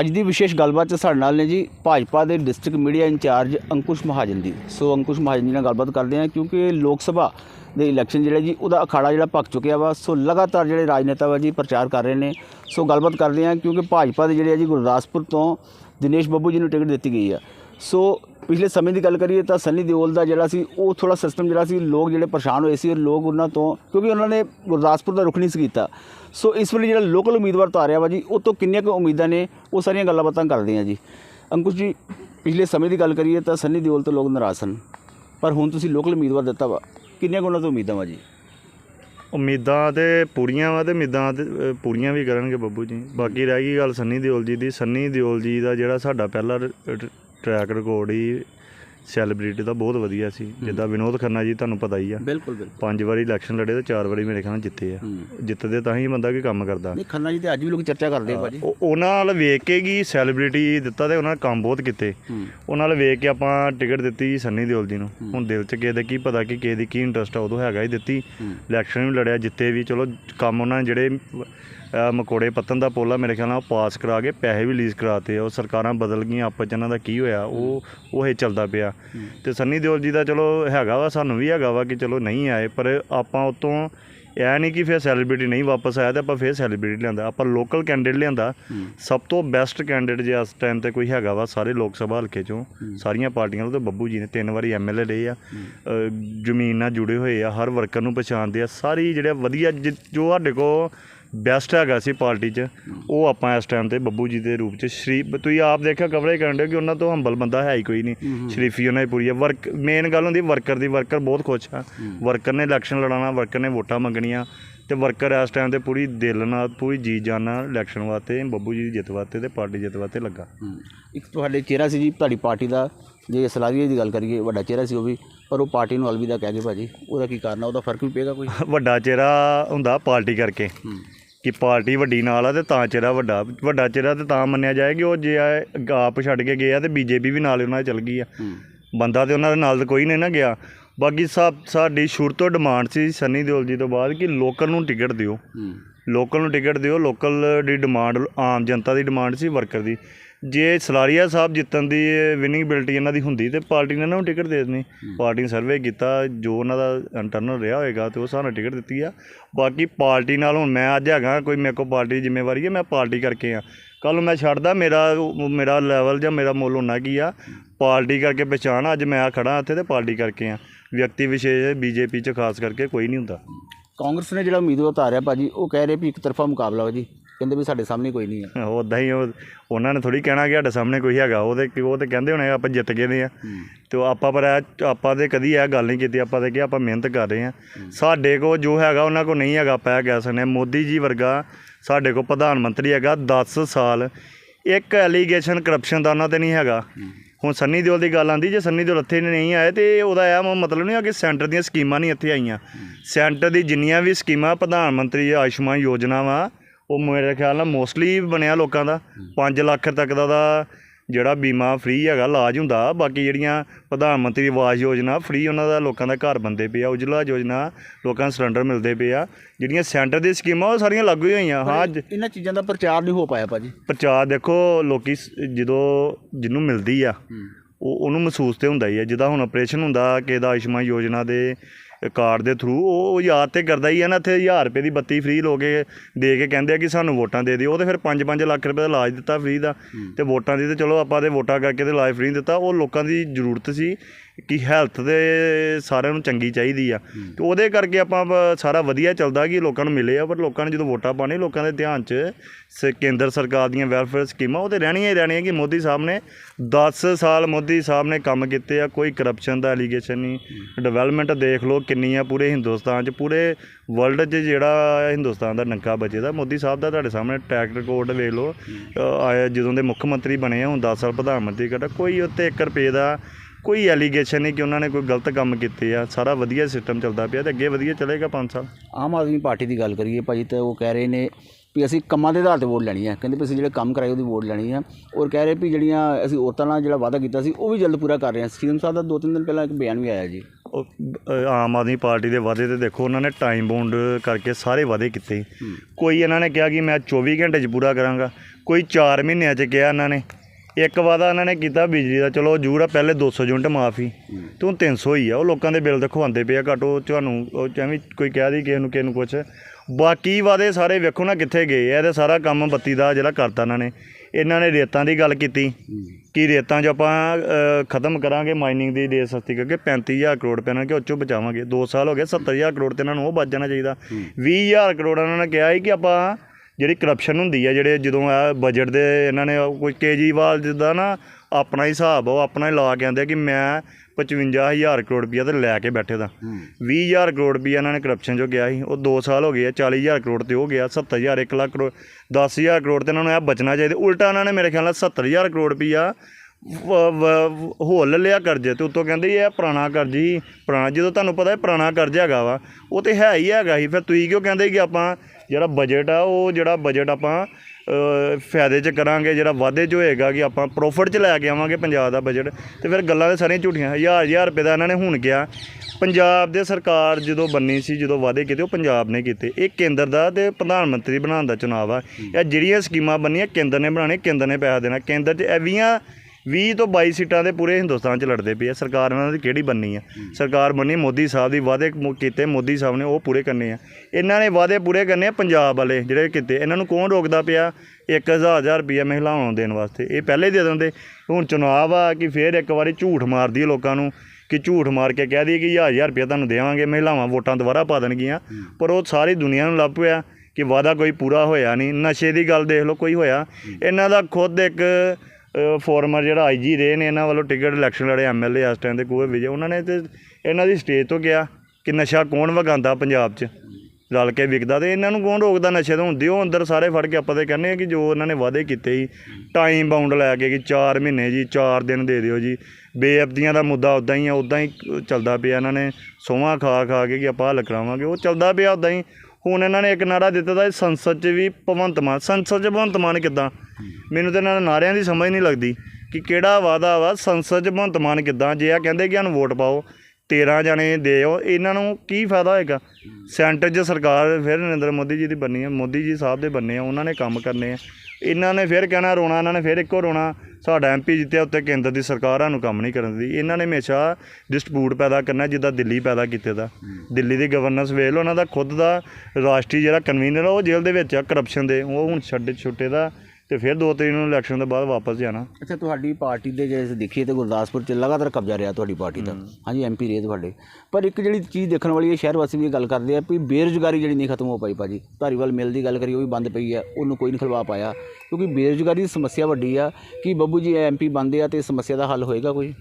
ਅੱਜ ਦੀ ਵਿਸ਼ੇਸ਼ ਗੱਲਬਾਤ 'ਚ ਸਾਡੇ ਨਾਲ ਨੇ ਜੀ ਭਾਜਪਾ ਦੇ district media incharge Ankush Mahajan ਦੀ ਸੋ ਅੰਕੁਸ਼ ਮਹਾਜਨ ਜੀ ਨਾਲ ਗੱਲਬਾਤ ਕਰਦੇ ਹਾਂ ਕਿਉਂਕਿ ਲੋਕ ਸਭਾ ਦੇ ਇਲੈਕਸ਼ਨ ਜਿਹੜਾ ਜੀ, ਉਹਦਾ ਅਖਾੜਾ ਜਿਹੜਾ ਭੱਕ ਚੁੱਕਿਆ ਵਾ। ਸੋ ਲਗਾਤਾਰ ਜਿਹੜੇ ਰਾਜਨੇਤਾ ਵਾ ਜੀ ਪ੍ਰਚਾਰ ਕਰ ਰਹੇ ਨੇ। ਸੋ ਗੱਲਬਾਤ ਕਰਦੇ ਹਾਂ ਕਿਉਂਕਿ ਭਾਜਪਾ ਦੇ ਜਿਹੜੇ ਆ ਜੀ ਗੁਰਦਾਸਪੁਰ ਤੋਂ ਦਿਨੇਸ਼ ਬੱਬੂ ਜੀ ਨੂੰ ਟਿਕਟ ਦਿੱਤੀ ਗਈ ਆ। ਸੋ ਪਿਛਲੇ ਸਮੇਂ ਦੀ ਗੱਲ ਕਰੀਏ ਤਾਂ ਸੰਨੀ ਦਿਓਲ ਦਾ ਜਿਹੜਾ ਸੀ, ਉਹ ਥੋੜਾ ਸਿਸਟਮ ਜਿਹੜਾ ਸੀ, ਲੋਕ ਜਿਹੜੇ ਪਰੇਸ਼ਾਨ ਹੋਏ ਸੀ ਔਰ ਲੋਕ ਉਹਨਾਂ ਤੋਂ, ਕਿਉਂਕਿ ਉਹਨਾਂ ਨੇ ਗੁਰਦਾਸਪੁਰ ਦਾ ਰੁਖ ਨਹੀਂ ਸੀ ਕੀਤਾ। ਸੋ ਇਸ ਵੇਲੇ ਜਿਹੜਾ ਲੋਕਲ ਉਮੀਦਵਾਰ ਤਾਰਿਆ ਵਾ ਜੀ, ਉਹ ਤੋਂ ਕਿੰਨੀਆਂ ਕੁ ਉਮੀਦਾਂ ਨੇ, ਉਹ ਸਾਰੀਆਂ ਗੱਲਾਂ ਬਾਤਾਂ ਕਰਦੇ ਹਾਂ ਜੀ। ਅੰਕੁਸ਼ ਜੀ, ਪਿਛਲੇ ਸਮੇਂ ਦੀ ਗੱਲ ਕਰੀਏ ਤਾਂ ਸੰਨੀ ਦਿਓਲ ਤੋਂ ਲੋਕ ਨਾਰਾਜ਼ ਸਨ। ਪਰ ਹੁਣ ਤੁਸੀਂ ਲੋਕਲ ਉਮੀਦਵਾਰ ਦਿੱਤਾ ਵਾ, ਕਿੰਨੀਆਂ ਕੁ ਉਹਨਾਂ ਤੋਂ ਉਮੀਦਾਂ ਵਾ ਜੀ? ਉਮੀਦਾਂ ਤੇ ਪੂਰੀਆਂ ਵਾ ਤੇ ਉਮੀਦਾਂ ਤੇ ਪੂਰੀਆਂ ਵੀ ਕਰਨਗੇ ਬੱਬੂ ਜੀ। ਬਾਕੀ ਰਹਿ ਗਈ ਗੱਲ ਸੰਨੀ ਦਿਓਲ ਜੀ ਦੀ। ਸੰਨੀ ਦਿਓਲ ਜੀ ਦਾ ਜਿਹੜਾ ਸਾਡਾ ਪਹਿਲਾ ਟਰੈਕ ਰਿਕਾਰਡ ਹੀ ਸੈਲੀਬ੍ਰਿਟੀ ਦਾ ਬਹੁਤ ਵਧੀਆ ਸੀ। ਜਿੱਦਾਂ ਵਿਨੋਦ ਖੰਨਾ ਜੀ ਤੁਹਾਨੂੰ ਪਤਾ ਹੀ ਆ। ਬਿਲਕੁਲ ਬਿਲਕੁਲ। ਪੰਜ ਵਾਰੀ ਇਲੈਕਸ਼ਨ ਲੜੇ ਤੇ ਚਾਰ ਵਾਰੀ ਮੇਰੇ ਖਿਆਲ ਨਾਲ ਜਿੱਤੇ ਆ। ਜਿੱਤਦੇ ਤਾਂ ਹੀ ਬੰਦਾ ਕੀ ਕੰਮ ਕਰਦਾ। ਨਹੀਂ ਖੰਨਾ ਜੀ ਤੇ ਅੱਜ ਵੀ ਲੋਕ ਚਰਚਾ ਕਰਦੇ ਆ ਭਾਜੀ। ਉਹ- ਉਹਨਾਂ ਨਾਲ ਵੇਖ ਕੇ ਕੀ ਸੈਲੀਬ੍ਰਿਟੀ ਦਿੱਤਾ ਤੇ ਉਹਨਾਂ ਨੇ ਕੰਮ ਬਹੁਤ ਕੀਤੇ। ਉਹਨਾਂ ਨਾਲ ਵੇਖ ਕੇ ਆਪਾਂ ਟਿਕਟ ਦਿੱਤੀ ਸੰਨੀ ਦਿਓਲ ਜੀ ਨੂੰ। ਹੁਣ ਦਿਲ 'ਚ ਕਿਸੇ ਦੇ ਕੀ ਪਤਾ ਕਿ ਕਿਸੇ ਦੀ ਕੀ ਇੰਟਰਸਟ ਆ ਉਦੋਂ ਹੈਗਾ ਹੀ ਦਿੱਤੀ। ਇਲੈਕਸ਼ਨ ਵੀ ਲੜਿਆ ਜਿੱਤੇ ਵੀ। ਚਲੋ ਕੰਮ ਉਹਨਾਂ ਨੇ ਜਿਹੜੇ ਮਕੋੜੇ ਪੱਤਨ ਦਾ ਪੋਲਾ ਮੇਰੇ ਖਿਆਲ ਨਾਲ ਪਾਸ ਕਰਾ ਕੇ ਪੈਸੇ ਵੀ ਰਿਲੀਜ਼ ਕਰਾਤੇ ਉਹ ਸਰਕਾਰਾਂ ਬਦਲ ਗਈਆਂ ਆਪਸ 'ਚ ਇਹਨਾਂ ਦਾ ਕੀ ਹੋਇਆ ਉਹ ਉਹ ਇਹ ਚੱਲਦਾ ਪਿਆ। ਤੇ ਸੰਨੀ ਦਿਓਲ ਜੀ ਦਾ ਚਲੋ ਹੈਗਾ ਵਾ ਸਾਨੂੰ ਵੀ ਹੈਗਾ ਵਾ ਕਿ ਚਲੋ ਨਹੀਂ ਆਏ ਪਰ ਆਪਾਂ ਉਤੋਂ ਇਹ ਨਹੀਂ ਕਿ ਫਿਰ ਸੈਲੀਬ੍ਰਿਟੀ ਨਹੀਂ ਵਾਪਸ ਆਇਆ ਤੇ ਆਪਾਂ ਫਿਰ ਸੈਲੀਬ੍ਰਿਟੀ ਲਿਆਂਦਾ। ਆਪਾਂ ਲੋਕਲ ਕੈਂਡੀਡੇਟ ਲਿਆਂਦਾ। ਸਭ ਤੋਂ ਬੈਸਟ ਕੈਂਡੀਡੇਟ ਜੇ ਇਸ ਟਾਈਮ ਤੇ ਕੋਈ ਹੈਗਾ ਵਾ ਸਾਰੇ ਲੋਕ ਸਭਾ ਹਲਕੇ ਚੋਂ ਸਾਰੀਆਂ ਪਾਰਟੀਆਂ ਤੋਂ ਤੇ ਬੱਬੂ ਜੀ ਨੇ ਤਿੰਨ ਵਾਰੀ ਐਮਐਲਏ ਰਹੇ ਆ। ਜ਼ਮੀਨ ਨਾਲ ਜੁੜੇ ਹੋਏ ਆ ਹਰ ਵਰਕਰ ਨੂੰ ਪਛਾਣਦੇ ਆ ਸਾਰੀ ਜਿਹੜੇ ਵਧੀਆ ਜੋ ਸਾਡੇ ਕੋ ਬੈਸਟ ਹੈਗਾ ਸੀ ਪਾਰਟੀ 'ਚ। ਉਹ ਆਪਾਂ ਇਸ ਟਾਈਮ ਤੇ ਬੱਬੂ ਜੀ ਦੇ ਰੂਪ 'ਚ ਸ਼ਰੀ ਤੁਸੀਂ ਆਪ ਦੇਖਿਆ ਕਵਰੇਜ ਕਰਨ ਦੇ ਕਿ ਉਹਨਾਂ ਤੋਂ ਹੰਬਲ ਬੰਦਾ ਹੈ ਹੀ ਕੋਈ ਨਹੀਂ। ਸ਼ਰੀਫੀ ਉਹਨਾਂ ਦੀ ਪੂਰੀ ਹੈ ਵਰਕ ਮੇਨ ਗੱਲ ਹੁੰਦੀ ਵਰਕਰ ਦੀ ਵਰਕਰ ਬਹੁਤ ਖੁਸ਼ ਆ। ਵਰਕਰ ਨੇ ਇਲੈਕਸ਼ਨ ਲੜਾਉਣਾ ਵਰਕਰ ਨੇ ਵੋਟਾਂ ਮੰਗਣੀਆਂ ਤੇ ਵਰਕਰ ਇਸ ਟਾਈਮ ਤੇ ਪੂਰੀ ਦਿਲ ਨਾਲ ਪੂਰੀ ਜੀ ਜਾਨ ਨਾਲ ਇਲੈਕਸ਼ਨ ਵਾਸਤੇ ਬੱਬੂ ਜੀ ਦੀ ਜਿੱਤ ਵਾਸਤੇ ਤੇ ਪਾਰਟੀ ਜਿੱਤ ਵਾਸਤੇ ਲੱਗਾ। ਇੱਕ ਤੁਹਾਡੇ ਚਿਹਰਾ ਸੀ ਜੀ ਤੁਹਾਡੀ ਪਾਰਟੀ ਦਾ ਜੇ ਸਲਾਰੀਏ ਦੀ ਗੱਲ ਕਰੀਏ ਵੱਡਾ ਚਿਹਰਾ ਸੀ ਉਹ ਵੀ ਪਰ ਉਹ ਪਾਰਟੀ ਨੂੰ ਅਲਵਿਦਾ ਕਹਿ ਗਏ ਭਾਜੀ। ਉਹਦਾ ਕੀ ਕਾਰਨ ਆ? ਉਹਦਾ ਫ਼ਰਕ ਵੀ ਪਏਗਾ ਕੋਈ? ਵੱਡਾ ਚਿਹਰਾ ਹੁੰਦਾ ਪਾਰਟੀ ਕਰਕੇ। ਕਿ ਪਾਰਟੀ ਵੱਡੀ ਨਾਲ ਆ ਤੇ ਤਾਂ ਚਿਹਰਾ ਵੱਡਾ ਵੱਡਾ ਚਿਹਰਾ ਤੇ ਤਾਂ ਮੰਨਿਆ ਜਾਏ ਕਿ ਉਹ ਜੇ ਆ- ਆਪ ਛੱਡ ਕੇ ਗਏ ਆ ਤੇ ਬੀਜੇਪੀ ਵੀ ਨਾਲ ਉਹਨਾਂ ਦੇ ਚੱਲ ਗਈ ਆ। ਬੰਦਾ ਤੇ ਉਹਨਾਂ ਦੇ ਨਾਲ ਤਾਂ ਕੋਈ ਨਹੀਂ ਨਾ ਗਿਆ। ਬਾਕੀ ਸਾ ਸਾਡੀ ਸ਼ੁਰੂ ਤੋਂ ਡਿਮਾਂਡ ਸੀ ਸੰਨੀ ਦਿਓਲ ਜੀ ਤੋਂ ਬਾਅਦ ਕਿ ਲੋਕਲ ਨੂੰ ਟਿਕਟ ਦਿਓ। ਲੋਕਲ ਨੂੰ ਟਿਕਟ ਦਿਓ ਲੋਕਲ ਦੀ ਡਿਮਾਂਡ ਆਮ ਜਨਤਾ ਦੀ ਡਿਮਾਂਡ ਸੀ ਵਰਕਰ ਦੀ। ਜੇ ਸਲਾਰੀਆ ਸਾਹਿਬ ਜਿੱਤਣ ਦੀ ਵਿਨਿੰਗਬਿਲਟੀ ਇਹਨਾਂ ਦੀ ਹੁੰਦੀ ਤੇ ਪਾਰਟੀ ਨੇ ਇਹਨਾਂ ਨੂੰ ਟਿਕਟ ਦੇ ਦੇਣੀ। ਪਾਰਟੀ ਨੇ ਸਰਵੇ ਕੀਤਾ ਜੋ ਉਹਨਾਂ ਦਾ ਇੰਟਰਨਲ ਰਿਹਾ ਹੋਏਗਾ ਤੇ ਉਹ ਸਾਨੂੰ ਟਿਕਟ ਦਿੱਤੀ ਆ। ਬਾਕੀ ਪਾਰਟੀ ਨਾਲ ਹੁਣ ਮੈਂ ਅੱਜ ਹੈਗਾ ਕੋਈ ਮੇਰੇ ਕੋਲ ਪਾਰਟੀ ਦੀ ਜ਼ਿੰਮੇਵਾਰੀ ਹੈ ਮੈਂ ਪਾਰਟੀ ਕਰਕੇ ਆ। ਕੱਲ ਨੂੰ ਮੈਂ ਛੱਡਦਾ ਮੇਰਾ ਮੇਰਾ ਲੈਵਲ ਜਾਂ ਮੇਰਾ ਮੁੱਲ ਹੋਣਾ ਕੀ ਆ। ਪਾਰਟੀ ਕਰਕੇ ਪਛਾਣ ਅੱਜ ਮੈਂ ਖੜਾ ਇੱਥੇ ਤੇ ਪਾਰਟੀ ਕਰਕੇ ਆ। ਵਿਅਕਤੀ ਵਿਸ਼ੇਸ਼ ਬੀਜੇਪੀ ਚ ਖਾਸ ਕਰਕੇ ਕੋਈ ਨਹੀਂ ਹੁੰਦਾ। ਕਾਂਗਰਸ ਨੇ ਜਿਹੜਾ ਉਮੀਦਵਾਰ ਉਤਾਰਿਆ ਭਾਜੀ ਉਹ ਕਹਿ ਰਹੇ ਵੀ ਇੱਕ ਤਰਫਾ ਮੁਕਾਬਲਾ ਵਾ ਜੀ। ਕਹਿੰਦੇ ਵੀ ਸਾਡੇ ਸਾਹਮਣੇ ਕੋਈ ਨਹੀਂ ਹੈ ਉਦਾਂ ਹੀ ਉਹ ਉਹਨਾਂ ਨੇ ਥੋੜੀ ਕਹਿਣਾ ਕਿ ਸਾਡੇ ਸਾਹਮਣੇ ਕੋਈ ਹੈਗਾ ਉਹਦੇ ਉਹ ਤੇ ਕਹਿੰਦੇ ਹੋਣੇ ਆਪਾਂ ਜਿੱਤ ਗਏ ਨੇ ਆ। ਤੇ ਉਹ ਆਪਾਂ ਪਰ ਇਹ- ਆਪਾਂ ਤੇ ਕਦੀ ਇਹ ਗੱਲ ਨਹੀਂ ਕੀਤੀ ਆਪਾਂ ਤੇ ਕਿ ਆਪਾਂ ਮਿਹਨਤ ਕਰ ਰਹੇ ਆ। ਸਾਡੇ ਕੋ ਜੋ ਹੈਗਾ ਉਹਨਾਂ ਕੋ ਨਹੀਂ ਹੈਗਾ ਆਪਾਂ ਇਹ ਕਹਿ ਸਕਦੇ ਹਾਂ। ਮੋਦੀ ਜੀ ਵਰਗਾ ਸਾਡੇ ਕੋ ਪ੍ਰਧਾਨ ਮੰਤਰੀ ਹੈਗਾ 10 ਸਾਲ ਇੱਕ ਐਲੀਗੇਸ਼ਨ ਕਰਪਸ਼ਨ ਦਾ ਉਹਨਾਂ ਤੇ ਨਹੀਂ ਹੈਗਾ। ਹੁਣ ਸੰਨੀ ਦਿਓਲ ਦੀ ਗੱਲ ਆਂਦੀ ਜੇ ਸੰਨੀ ਦਿਓਲ ਇੱਥੇ ਨਹੀਂ ਆਏ ਤੇ ਉਹਦਾ ਇਹ ਮਤਲਬ ਨਹੀਂ ਆ ਕਿ ਸੈਂਟਰ ਦੀਆਂ ਸਕੀਮਾਂ ਨਹੀਂ ਇੱਥੇ ਆਈਆਂ। ਸੈਂਟਰ ਦੀ ਜਿੰਨੀਆਂ ਵੀ ਸਕੀਮਾਂ ਪ੍ਰਧਾਨ ਮੰਤਰੀ ਆਯੁਸ਼ਮਾਨ ਯੋਜਨਾ ਵਾ ਉਹ ਮੇਰੇ ਖਿਆਲ ਨਾਲ ਮੋਸਟਲੀ ਬਣਿਆ ਲੋਕਾਂ ਦਾ। 5 ਲੱਖ ਤੱਕ ਦਾ ਦਾ ਜਿਹੜਾ ਬੀਮਾ ਫ੍ਰੀ ਹੈਗਾ ਇਲਾਜ ਹੁੰਦਾ। ਬਾਕੀ ਜਿਹੜੀਆਂ ਪ੍ਰਧਾਨ ਮੰਤਰੀ ਆਵਾਸ ਯੋਜਨਾ ਫ੍ਰੀ ਉਹਨਾਂ ਦਾ ਲੋਕਾਂ ਦਾ ਘਰ ਬੰਦੇ ਪਏ ਆ ਉਜਲਾ ਯੋਜਨਾ ਲੋਕਾਂ ਨੂੰ ਸਿਲੰਡਰ ਮਿਲਦੇ ਪਏ ਆ। ਜਿਹੜੀਆਂ ਸੈਂਟਰ ਦੀ ਸਕੀਮਾਂ ਉਹ ਸਾਰੀਆਂ ਲਾਗੂ ਹੋਈਆਂ। ਹਾਂ ਇਹਨਾਂ ਚੀਜ਼ਾਂ ਦਾ ਪ੍ਰਚਾਰ ਨਹੀਂ ਹੋ ਪਾਇਆ ਭਾਜੀ। ਪ੍ਰਚਾਰ ਦੇਖੋ ਲੋਕੀ ਜਦੋਂ ਜਿਹਨੂੰ ਮਿਲਦੀ ਆ ਉਹ ਉਹਨੂੰ ਮਹਿਸੂਸ ਤੇ ਹੁੰਦਾ ਹੀ ਆ। ਜਿੱਦਾਂ ਹੁਣ ਆਪਰੇਸ਼ਨ ਹੁੰਦਾ ਕਿਸੇ ਦਾ ਆਯੁਸ਼ਮਾਨ ਯੋਜਨਾ ਦੇ ਕਾਰਡ ਦੇ ਥਰੂ ਉਹ ਯਾਦ ਤੇ ਕਰਦਾ ਹੀ ਆ ਨਾ ਇੱਥੇ 1000 ਰੁਪਏ ਦੀ ਬੱਤੀ ਫ੍ਰੀ ਲੋਕੇ ਦੇ ਕੇ ਕਹਿੰਦੇ ਆ ਕਿ ਸਾਨੂੰ ਵੋਟਾਂ ਦੇ ਦਿਓ ਉਹ ਤੇ ਫਿਰ 5-5 ਲੱਖ ਰੁਪਏ ਦਾ ਇਲਾਜ ਦਿੱਤਾ ਫ੍ਰੀ ਦਾ ਤੇ ਵੋਟਾਂ ਦੀ ਤੇ ਚਲੋ ਆਪਾਂ ਤੇ ਵੋਟਾਂ ਕਰਕੇ ਤੇ ਇਲਾਜ ਫ੍ਰੀ ਦਿੱਤਾ ਉਹ ਲੋਕਾਂ ਦੀ ਜ਼ਰੂਰਤ ਸੀ ਕਿ ਹੈਲਥ ਦੇ ਸਾਰਿਆਂ ਨੂੰ ਚੰਗੀ ਚਾਹੀਦੀ ਆ। ਤੇ ਉਹਦੇ ਕਰਕੇ ਆਪਾਂ ਸਾਰਾ ਵਧੀਆ ਚੱਲਦਾ ਕਿ ਲੋਕਾਂ ਨੂੰ ਮਿਲੇ ਆ ਪਰ ਲੋਕਾਂ ਨੇ ਜਦੋਂ ਵੋਟਾਂ ਪਾਣੇ ਲੋਕਾਂ ਦੇ ਧਿਆਨ 'ਚ ਕੇਂਦਰ ਸਰਕਾਰ ਦੀਆਂ ਵੈਲਫੇਅਰ ਸਕੀਮਾਂ ਉਹ ਤੇ ਰਹਿਣੀਆਂ ਹੀ ਰਹਿਣੀਆਂ ਕਿ ਮੋਦੀ ਸਾਹਿਬ ਨੇ 10 ਸਾਲ ਮੋਦੀ ਸਾਹਿਬ ਨੇ ਕੰਮ ਕੀਤੇ ਆ ਕੋਈ ਕਰਪਸ਼ਨ ਦਾ ਐਲੀਗੇਸ਼ਨ ਨਹੀਂ। ਡਿਵੈਲਪਮੈਂਟ ਦੇਖ ਲਓ ਕਿੰਨੀ ਆ ਪੂਰੇ ਹਿੰਦੁਸਤਾਨ 'ਚ ਪੂਰੇ ਵਰਲਡ 'ਚ ਜਿਹੜਾ ਹਿੰਦੁਸਤਾਨ ਦਾ ਨੰਕਾ ਬਚੇਦਾ। ਮੋਦੀ ਸਾਹਿਬ ਦਾ ਤੁਹਾਡੇ ਸਾਹਮਣੇ ਟਰੈਕ ਰਿਕਾਰਡ ਵੇਖ ਲਓ। ਆਏ ਜਦੋਂ ਦੇ ਮੁੱਖ ਮੰਤਰੀ ਬਣੇ ਆ ਹੁਣ 10 ਸਾਲ ਪ੍ਰਧਾਨ ਮੰਤਰੀ ਕਰਦਾ ਕੋਈ ਉੱਤੇ 1 ਰੁਪਏ ਦਾ ਕੋਈ ਐਲੀਗੇਸ਼ਨ ਨਹੀਂ ਕਿ ਉਹਨਾਂ ਨੇ ਕੋਈ ਗਲਤ ਕੰਮ ਕੀਤੇ ਆ। ਸਾਰਾ ਵਧੀਆ ਸਿਸਟਮ ਚੱਲਦਾ ਪਿਆ ਤੇ ਅੱਗੇ ਵਧੀਆ ਚੱਲੇਗਾ 5 ਸਾਲ। ਆਮ ਆਦਮੀ ਪਾਰਟੀ ਦੀ ਗੱਲ ਕਰੀਏ ਭਾਜੀ ਤਾਂ ਉਹ ਕਹਿ ਰਹੇ ਨੇ ਵੀ ਅਸੀਂ ਕੰਮਾਂ ਦੇ ਆਧਾਰ ਤੇ ਵੋਟ ਲੈਣੀ ਹੈ ਕਹਿੰਦੇ ਵੀ ਅਸੀਂ ਜਿਹੜੇ ਕੰਮ ਕਰਾਏ ਉਹਦੀ ਵੋਟ ਲੈਣੀ ਹੈ ਔਰ ਕਹਿ ਰਹੇ ਵੀ ਜਿਹੜੀਆਂ ਅਸੀਂ ਔਰਤਾਂ ਨਾਲ ਜਿਹੜਾ ਵਾਅਦਾ ਕੀਤਾ ਸੀ ਉਹ ਵੀ ਜਲਦ ਪੂਰਾ ਕਰ ਰਹੇ ਹਾਂ ਸੀਐਮ ਸਾਹਿਬ ਦਾ ਦੋ ਤਿੰਨ ਦਿਨ ਪਹਿਲਾਂ ਇੱਕ ਬਿਆਨ ਵੀ ਆਇਆ ਜੀ। ਆਮ ਆਦਮੀ ਪਾਰਟੀ ਦੇ ਵਾਅਦੇ ਤੇ ਦੇਖੋ ਉਹਨਾਂ ਨੇ ਟਾਈਮ ਬਾਉਂਡ ਕਰਕੇ ਸਾਰੇ ਵਾਅਦੇ ਕੀਤੇ। ਕੋਈ ਇਹਨਾਂ ਨੇ ਕਿਹਾ ਕਿ ਮੈਂ 24 ਘੰਟੇ 'ਚ ਪੂਰਾ ਕਰਾਂਗਾ। ਕੋਈ 4 ਮਹੀਨਿਆਂ ਚ ਕਿਹਾ ਇਹਨਾਂ ਨੇ। ਇੱਕ ਵਾਦਾ ਇਹਨਾਂ ਨੇ ਕੀਤਾ ਬਿਜਲੀ ਦਾ ਚਲੋ ਆ ਪਹਿਲੇ 200 ਯੂਨਿਟ ਮਾਫੀ। ਤੇ ਹੁਣ 300 ਹੀ ਆ ਉਹ ਲੋਕਾਂ ਦੇ ਬਿੱਲ ਦੇਖੋ ਆਉਂਦੇ ਪਏ ਆ ਘਟੋ ਤੁਹਾਨੂੰ ਉਹ ਐਵੇਂ ਕੋਈ ਕਹਿ ਦੀ ਕਿਸੇ ਨੂੰ ਕਿਸੇ ਨੂੰ ਕੁਛ। ਬਾਕੀ ਵਾਦੇ ਸਾਰੇ ਵੇਖੋ ਨਾ ਕਿੱਥੇ ਗਏ ਆ ਇਹਦੇ ਸਾਰਾ ਕੰਮ ਬੱਤੀ ਦਾ ਜਿਹੜਾ ਕਰਤਾ ਇਹਨਾਂ ਨੇ। ਇਹਨਾਂ ਨੇ ਰੇਤਾਂ ਦੀ ਗੱਲ ਕੀਤੀ। ਕਿ ਰੇਤਾਂ 'ਚ ਆਪਾਂ ਖਤਮ ਕਰਾਂਗੇ ਮਾਈਨਿੰਗ ਦੀ ਰੇਤ ਸਸਤੀ ਕਰਕੇ 35000 ਕਰੋੜ ਰੁਪਏ ਨਾਲ ਕਿ ਉਹ 'ਚੋਂ ਬਚਾਵਾਂਗੇ। 2 ਸਾਲ ਹੋ ਗਏ 70000 ਕਰੋੜ ਤੇ ਇਹਨਾਂ ਨੂੰ ਉਹ ਬਚ ਜਾਣਾ ਚਾਹੀਦਾ। 20000 ਕਰੋੜ ਇਹਨਾਂ ਨੇ ਕਿਹਾ ਸੀ ਕਿ ਆਪਾਂ ਜਿਹੜੀ ਕਰਪਸ਼ਨ ਹੁੰਦੀ ਆ ਜਿਹੜੇ ਜਦੋਂ ਆ ਬਜਟ ਦੇ ਇਹਨਾਂ ਨੇ ਉਹ ਕੋਈ ਕੇਜੀਵਾਲ ਜਿੱਦਾਂ ਨਾ ਆਪਣਾ ਹੀ ਹਿਸਾਬ ਉਹ ਆਪਣਾ ਹੀ ਲਾ ਕੇ ਆਂਦੇ ਕਿ ਮੈਂ 55000 ਕਰੋੜ ਰੁਪਈਆ ਤੇ ਲੈ ਕੇ ਬੈਠੇ ਦਾ। 20000 ਕਰੋੜ ਰੁਪਈਆ ਇਹਨਾਂ ਨੇ ਕਰਪਸ਼ਨ ਜੋ ਗਿਆ ਸੀ ਉਹ 2 ਸਾਲ ਹੋ ਗਏ ਆ 40000 ਕਰੋੜ ਤੇ ਹੋ ਗਿਆ 70000 1 ਲੱਖ ਕਰੋੜ 10000 ਕਰੋੜ ਤੇ ਇਹਨਾਂ ਨੂੰ ਇਹ ਬਚਣਾ ਚਾਹੀਦਾ। ਉਲਟਾ ਇਹਨਾਂ ਨੇ ਮੇਰੇ ਖਿਆਲ ਨਾਲ 70000 ਕਰੋੜ ਵ- ਹੋਲ ਲਿਆ ਕਰਜ਼ੇ ਤੇ ਉੱਤੋਂ ਕਹਿੰਦੇ ਇਹ ਪੁਰਾਣਾ ਕਰਜ਼ਾ ਹੀ ਪੁਰਾਣਾ ਜਦੋਂ ਤੁਹਾਨੂੰ ਪਤਾ ਹੈ ਪੁਰਾਣਾ ਕਰਜ਼ਾ ਹੈਗਾ ਵਾ ਉਹ ਤੇ ਹੈ ਹੀ ਹੈਗਾ ਸੀ ਫਿਰ ਤੁਸੀਂ ਕਿਉਂ ਕਹਿੰਦੇ ਕਿ ਆਪਾਂ ਜਿਹੜਾ ਬਜਟ ਆ, ਉਹ ਜਿਹੜਾ ਬਜਟ ਆਪਾਂ ਫਾਇਦੇ 'ਚ ਕਰਾਂਗੇ, ਜਿਹੜਾ ਵਾਧੇ 'ਚ ਹੋਏਗਾ ਕਿ ਆਪਾਂ ਪ੍ਰੋਫਿਟ 'ਚ ਲੈ ਕੇ ਆਵਾਂਗੇ ਪੰਜਾਬ ਦਾ ਬਜਟ ਤੇ ਫਿਰ ਗੱਲਾਂ ਤੇ ਸਾਰੀਆਂ ਝੂਠੀਆਂ। ਹਜ਼ਾਰ ਹਜ਼ਾਰ ਰੁਪਏ ਦਾ ਇਹਨਾਂ ਨੇ ਹੁਣ ਕਿਹਾ, ਪੰਜਾਬ ਦੇ ਸਰਕਾਰ ਜਦੋਂ ਬੰਨੀ ਸੀ, ਜਦੋਂ ਵਾਅਦੇ ਕੀਤੇ, ਉਹ ਪੰਜਾਬ ਨੇ ਕੀਤੇ। ਇਹ ਕੇਂਦਰ ਦਾ ਤੇ ਪ੍ਰਧਾਨ ਮੰਤਰੀ ਬਣਾਉਣ ਦਾ ਚੁਣਾਵ ਆ। ਇਹ ਜਿਹੜੀਆਂ ਸਕੀਮਾਂ ਬੰਨੀਆਂ, ਕੇਂਦਰ ਨੇ ਬਣਾਉਣੇ ਕੇਂਦਰ ਨੇ ਪੈਸਾ ਦੇਣਾ। ਕੇਂਦਰ 'ਚ ਇਹ ਵੀਹਾਂ 20 ਤੋਂ 22 ਸੀਟਾਂ ਦੇ ਪੂਰੇ ਹਿੰਦੁਸਤਾਨ 'ਚ ਲੜਦੇ ਪਏ ਆ। ਸਰਕਾਰ ਇਹਨਾਂ ਦੀ ਕਿਹੜੀ ਬੰਨੀ ਆ? ਸਰਕਾਰ ਬੰਨੀ ਮੋਦੀ ਸਾਹਿਬ ਦੀ ਵਾਅਦੇ ਮੁ- ਕੀਤੇ ਮੋਦੀ ਸਾਹਿਬ ਨੇ ਉਹ ਪੂਰੇ ਕਰਨੇ ਆ। ਇਹਨਾਂ ਨੇ ਵਾਅਦੇ ਪੂਰੇ ਕਰਨੇ ਆ ਪੰਜਾਬ ਵਾਲੇ ਜਿਹੜੇ ਕੀਤੇ। ਇਹਨਾਂ ਨੂੰ ਕੌਣ ਰੋਕਦਾ ਪਿਆ? 1000 ਰੁਪਏ ਮਹਿਲਾਵਾਂ ਨੂੰ ਦੇਣ ਵਾਸਤੇ। ਇਹ ਪਹਿਲੇ ਦੇ ਦਿੰਦੇ। ਹੁਣ ਚੁਣਾਵ ਆ ਕਿ ਫੇਰ ਇੱਕ ਵਾਰੀ ਝੂਠ ਮਾਰਦੀ ਹੈ ਲੋਕਾਂ ਨੂੰ ਕਿ ਝੂਠ ਮਾਰ ਕੇ ਕਹਿ ਦਈਏ ਕਿ 1000 ਰੁਪਏ ਤੁਹਾਨੂੰ ਦੇਵਾਂਗੇ ਮਹਿਲਾਵਾਂ ਵੋਟਾਂ ਦੁਬਾਰਾ ਪਾ ਦੇਣਗੀਆਂ। ਪਰ ਉਹ ਸਾਰੀ ਦੁਨੀਆ ਨੂੰ ਲੱਭ ਪਿਆ ਕਿ ਵਾਅਦਾ ਕੋਈ ਪੂਰਾ ਹੋਇਆ ਨਹੀਂ। ਨਸ਼ੇ ਦੀ ਗੱਲ ਦੇਖ ਲਓ ਕੋਈ ਹੋਇਆ। ਇਹਨਾਂ ਦਾ ਖੁਦ ਇੱਕ ਫੋਰਮਰ ਜਿਹੜਾ ਆਈਜੀ ਰਹੇ ਨੇ, ਇਹਨਾਂ ਵੱਲੋਂ ਟਿਕਟ ਇਲੈਕਸ਼ਨ ਲੜੇ ਐਮਐਲਏ ਇਸ ਟਾਈਮ ਦੇ ਕੋਲ ਵਿਜੇ। ਉਹਨਾਂ ਨੇ ਤੇ ਇਹਨਾਂ ਦੀ ਸਟੇਜ ਤੋਂ ਕਿਹਾ ਕਿ ਨਸ਼ਾ ਕੌਣ ਵਗਾਉਂਦਾ ਪੰਜਾਬ 'ਚ? ਰਲ ਕੇ ਵਿਕਦਾ ਤੇ ਇਹਨਾਂ ਨੂੰ ਕੌਣ ਰੋਕਦਾ ਨਸ਼ੇ ਤੋਂ? ਹੁੰਦੀ ਉਹ ਅੰਦਰ ਸਾਰੇ ਫੜ ਕੇ ਆਪਾਂ ਤੇ ਕਹਿੰਦੇ ਆ ਕਿ ਜੋ ਉਹਨਾਂ ਨੇ ਵਾਅਦੇ ਕੀਤੇ ਸੀ ਟਾਈਮ ਬਾਉਂਡ ਲੈ ਕੇ ਕਿ 4 ਮਹੀਨੇ ਜੀ 4 ਦਿਨ ਦੇ ਦਿਓ ਜੀ। ਬੇਅਬਦੀਆਂ ਦਾ ਮੁੱਦਾ ਉਦਾਂ ਹੀ ਆ ਉਦਾਂ ਹੀ ਚੱਲਦਾ ਪਿਆ ਇਹਨਾਂ ਨੇ। ਸੋਹਾਂ ਖਾ ਖਾ ਕੇ ਕਿ ਆਪਾਂ ਹੱਲ ਕਰਾਵਾਂਗੇ ਉਹ ਚੱਲਦਾ ਪਿਆ ਉਦਾਂ ਹੀ। ਹੁਣ ਇਹਨਾਂ ਨੇ ਇੱਕ ਨਾਰਾ ਦਿੱਤਾ ਤਾਂ ਸੰਸਦ 'ਚ ਵੀ ਭਗਵੰਤ ਮਾਨ, ਸੰਸਦ 'ਚ ਭਗਵੰਤ ਮਾਨ ਕਿੱਦਾਂ? ਮੈਨੂੰ ਤਾਂ ਇਹਨਾਂ ਦੇ ਨਾਰਿਆਂ ਦੀ ਸਮਝ ਨਹੀਂ ਲੱਗਦੀ ਕਿ ਕਿਹੜਾ ਵਾਅਦਾ ਵਾ, ਸੰਸਦ 'ਚ ਭਗਵੰਤ ਮਾਨ ਕਿੱਦਾਂ ਜੇ ਆ, ਕਹਿੰਦੇ ਕਿ ਸਾਨੂੰ ਵੋਟ ਪਾਓ 13 ਜਣੇ ਦਿਓ ਇਹਨਾਂ ਨੂੰ ਕੀ ਫਾਇਦਾ ਹੋਏਗਾ? ਸੈਂਟਰ 'ਚ ਸਰਕਾਰ ਫਿਰ ਨਰਿੰਦਰ ਮੋਦੀ ਜੀ ਦੀ ਬੰਨੀ ਹੈ ਮੋਦੀ ਜੀ ਸਾਹਿਬ ਦੇ ਬੰਨੇ ਆ, ਉਹਨਾਂ ਨੇ ਕੰਮ ਕਰਨੇ ਆ। ਇਹਨਾਂ ਨੇ ਫਿਰ ਕਹਿਣਾ ਰੋਣਾ, ਇਹਨਾਂ ਨੇ ਫਿਰ ਇੱਕੋ ਰੋਣਾ, ਸਾਡਾ ਐਮਪੀ ਜਿੱਤਿਆ ਉੱਤੇ ਕੇਂਦਰ ਦੀ ਸਰਕਾਰਾਂ ਨੂੰ ਕੰਮ ਨਹੀਂ ਕਰਨ ਦੀ ਇਹਨਾਂ ਨੇ ਹਮੇਸ਼ਾ ਡਿਸਪਿਊਟ ਪੈਦਾ ਕਰਨਾ, ਜਿੱਦਾਂ ਦਿੱਲੀ ਪੈਦਾ ਕੀਤੇ ਦਾ। ਦਿੱਲੀ ਦੀ ਗਵਰਨੈਂਸ ਵੇਲ ਉਹਨਾਂ ਦਾ ਖੁਦ ਦਾ ਰਾਸ਼ਟਰੀ ਜਿਹੜਾ ਕਨਵੀਨਰ ਆ, ਉਹ ਜੇਲ੍ਹ ਦੇ ਵਿੱਚ ਆ ਕਰਪਸ਼ਨ ਦੇ, ਉਹ ਹੁਣ ਛੱਡ ਛੁੱਟੇ ਦਾ ਤੇ ਫਿਰ ਦੋ ਤਰੀਕ ਨੂੰ ਇਲੈਕਸ਼ਨ ਤੋਂ ਬਾਅਦ ਵਾਪਸ ਜਾਣਾ। ਅੱਛਾ ਤੁਹਾਡੀ ਪਾਰਟੀ ਦੇ ਜੇ ਦੇਖੀਏ ਤੇ ਗੁਰਦਾਸਪੁਰ ਚ ਲਗਾਤਾਰ ਕਬਜ਼ਾ ਰਿਹਾ ਤੁਹਾਡੀ ਪਾਰਟੀ ਦਾ। ਹਾਂਜੀ ਐਮਪੀ ਰਹੇ ਤੁਹਾਡੇ। ਪਰ ਇੱਕ ਜਿਹੜੀ ਚੀਜ਼ ਦੇਖਣ ਵਾਲੀ ਹੈ ਸ਼ਹਿਰ ਵਾਸੀ ਵੀ ਇਹ ਗੱਲ ਕਰਦੇ ਆ ਵੀ ਬੇਰੁਜ਼ਗਾਰੀ ਜਿਹੜੀ ਨਹੀਂ ਖਤਮ ਹੋ ਪਾਈ ਭਾਜੀ। ਧਾਰੀਵਾਲ ਮਿਲ ਦੀ ਗੱਲ ਕਰੀ ਉਹ ਵੀ ਬੰਦ ਪਈ ਆ ਉਹਨੂੰ ਕੋਈ ਨਹੀਂ ਖਲਵਾ ਪਾਇਆ। ਕਿਉਂਕਿ ਬੇਰੁਜ਼ਗਾਰੀ ਦੀ ਸਮੱਸਿਆ ਵੱਡੀ ਆ। ਕਿ ਬੱਬੂ ਜੀ ਐਮਪੀ ਬੰਦੇ ਆ ਤੇ ਸਮੱਸਿਆ ਦਾ ਹੱਲ ਹੋਏਗਾ ਕੋਈ?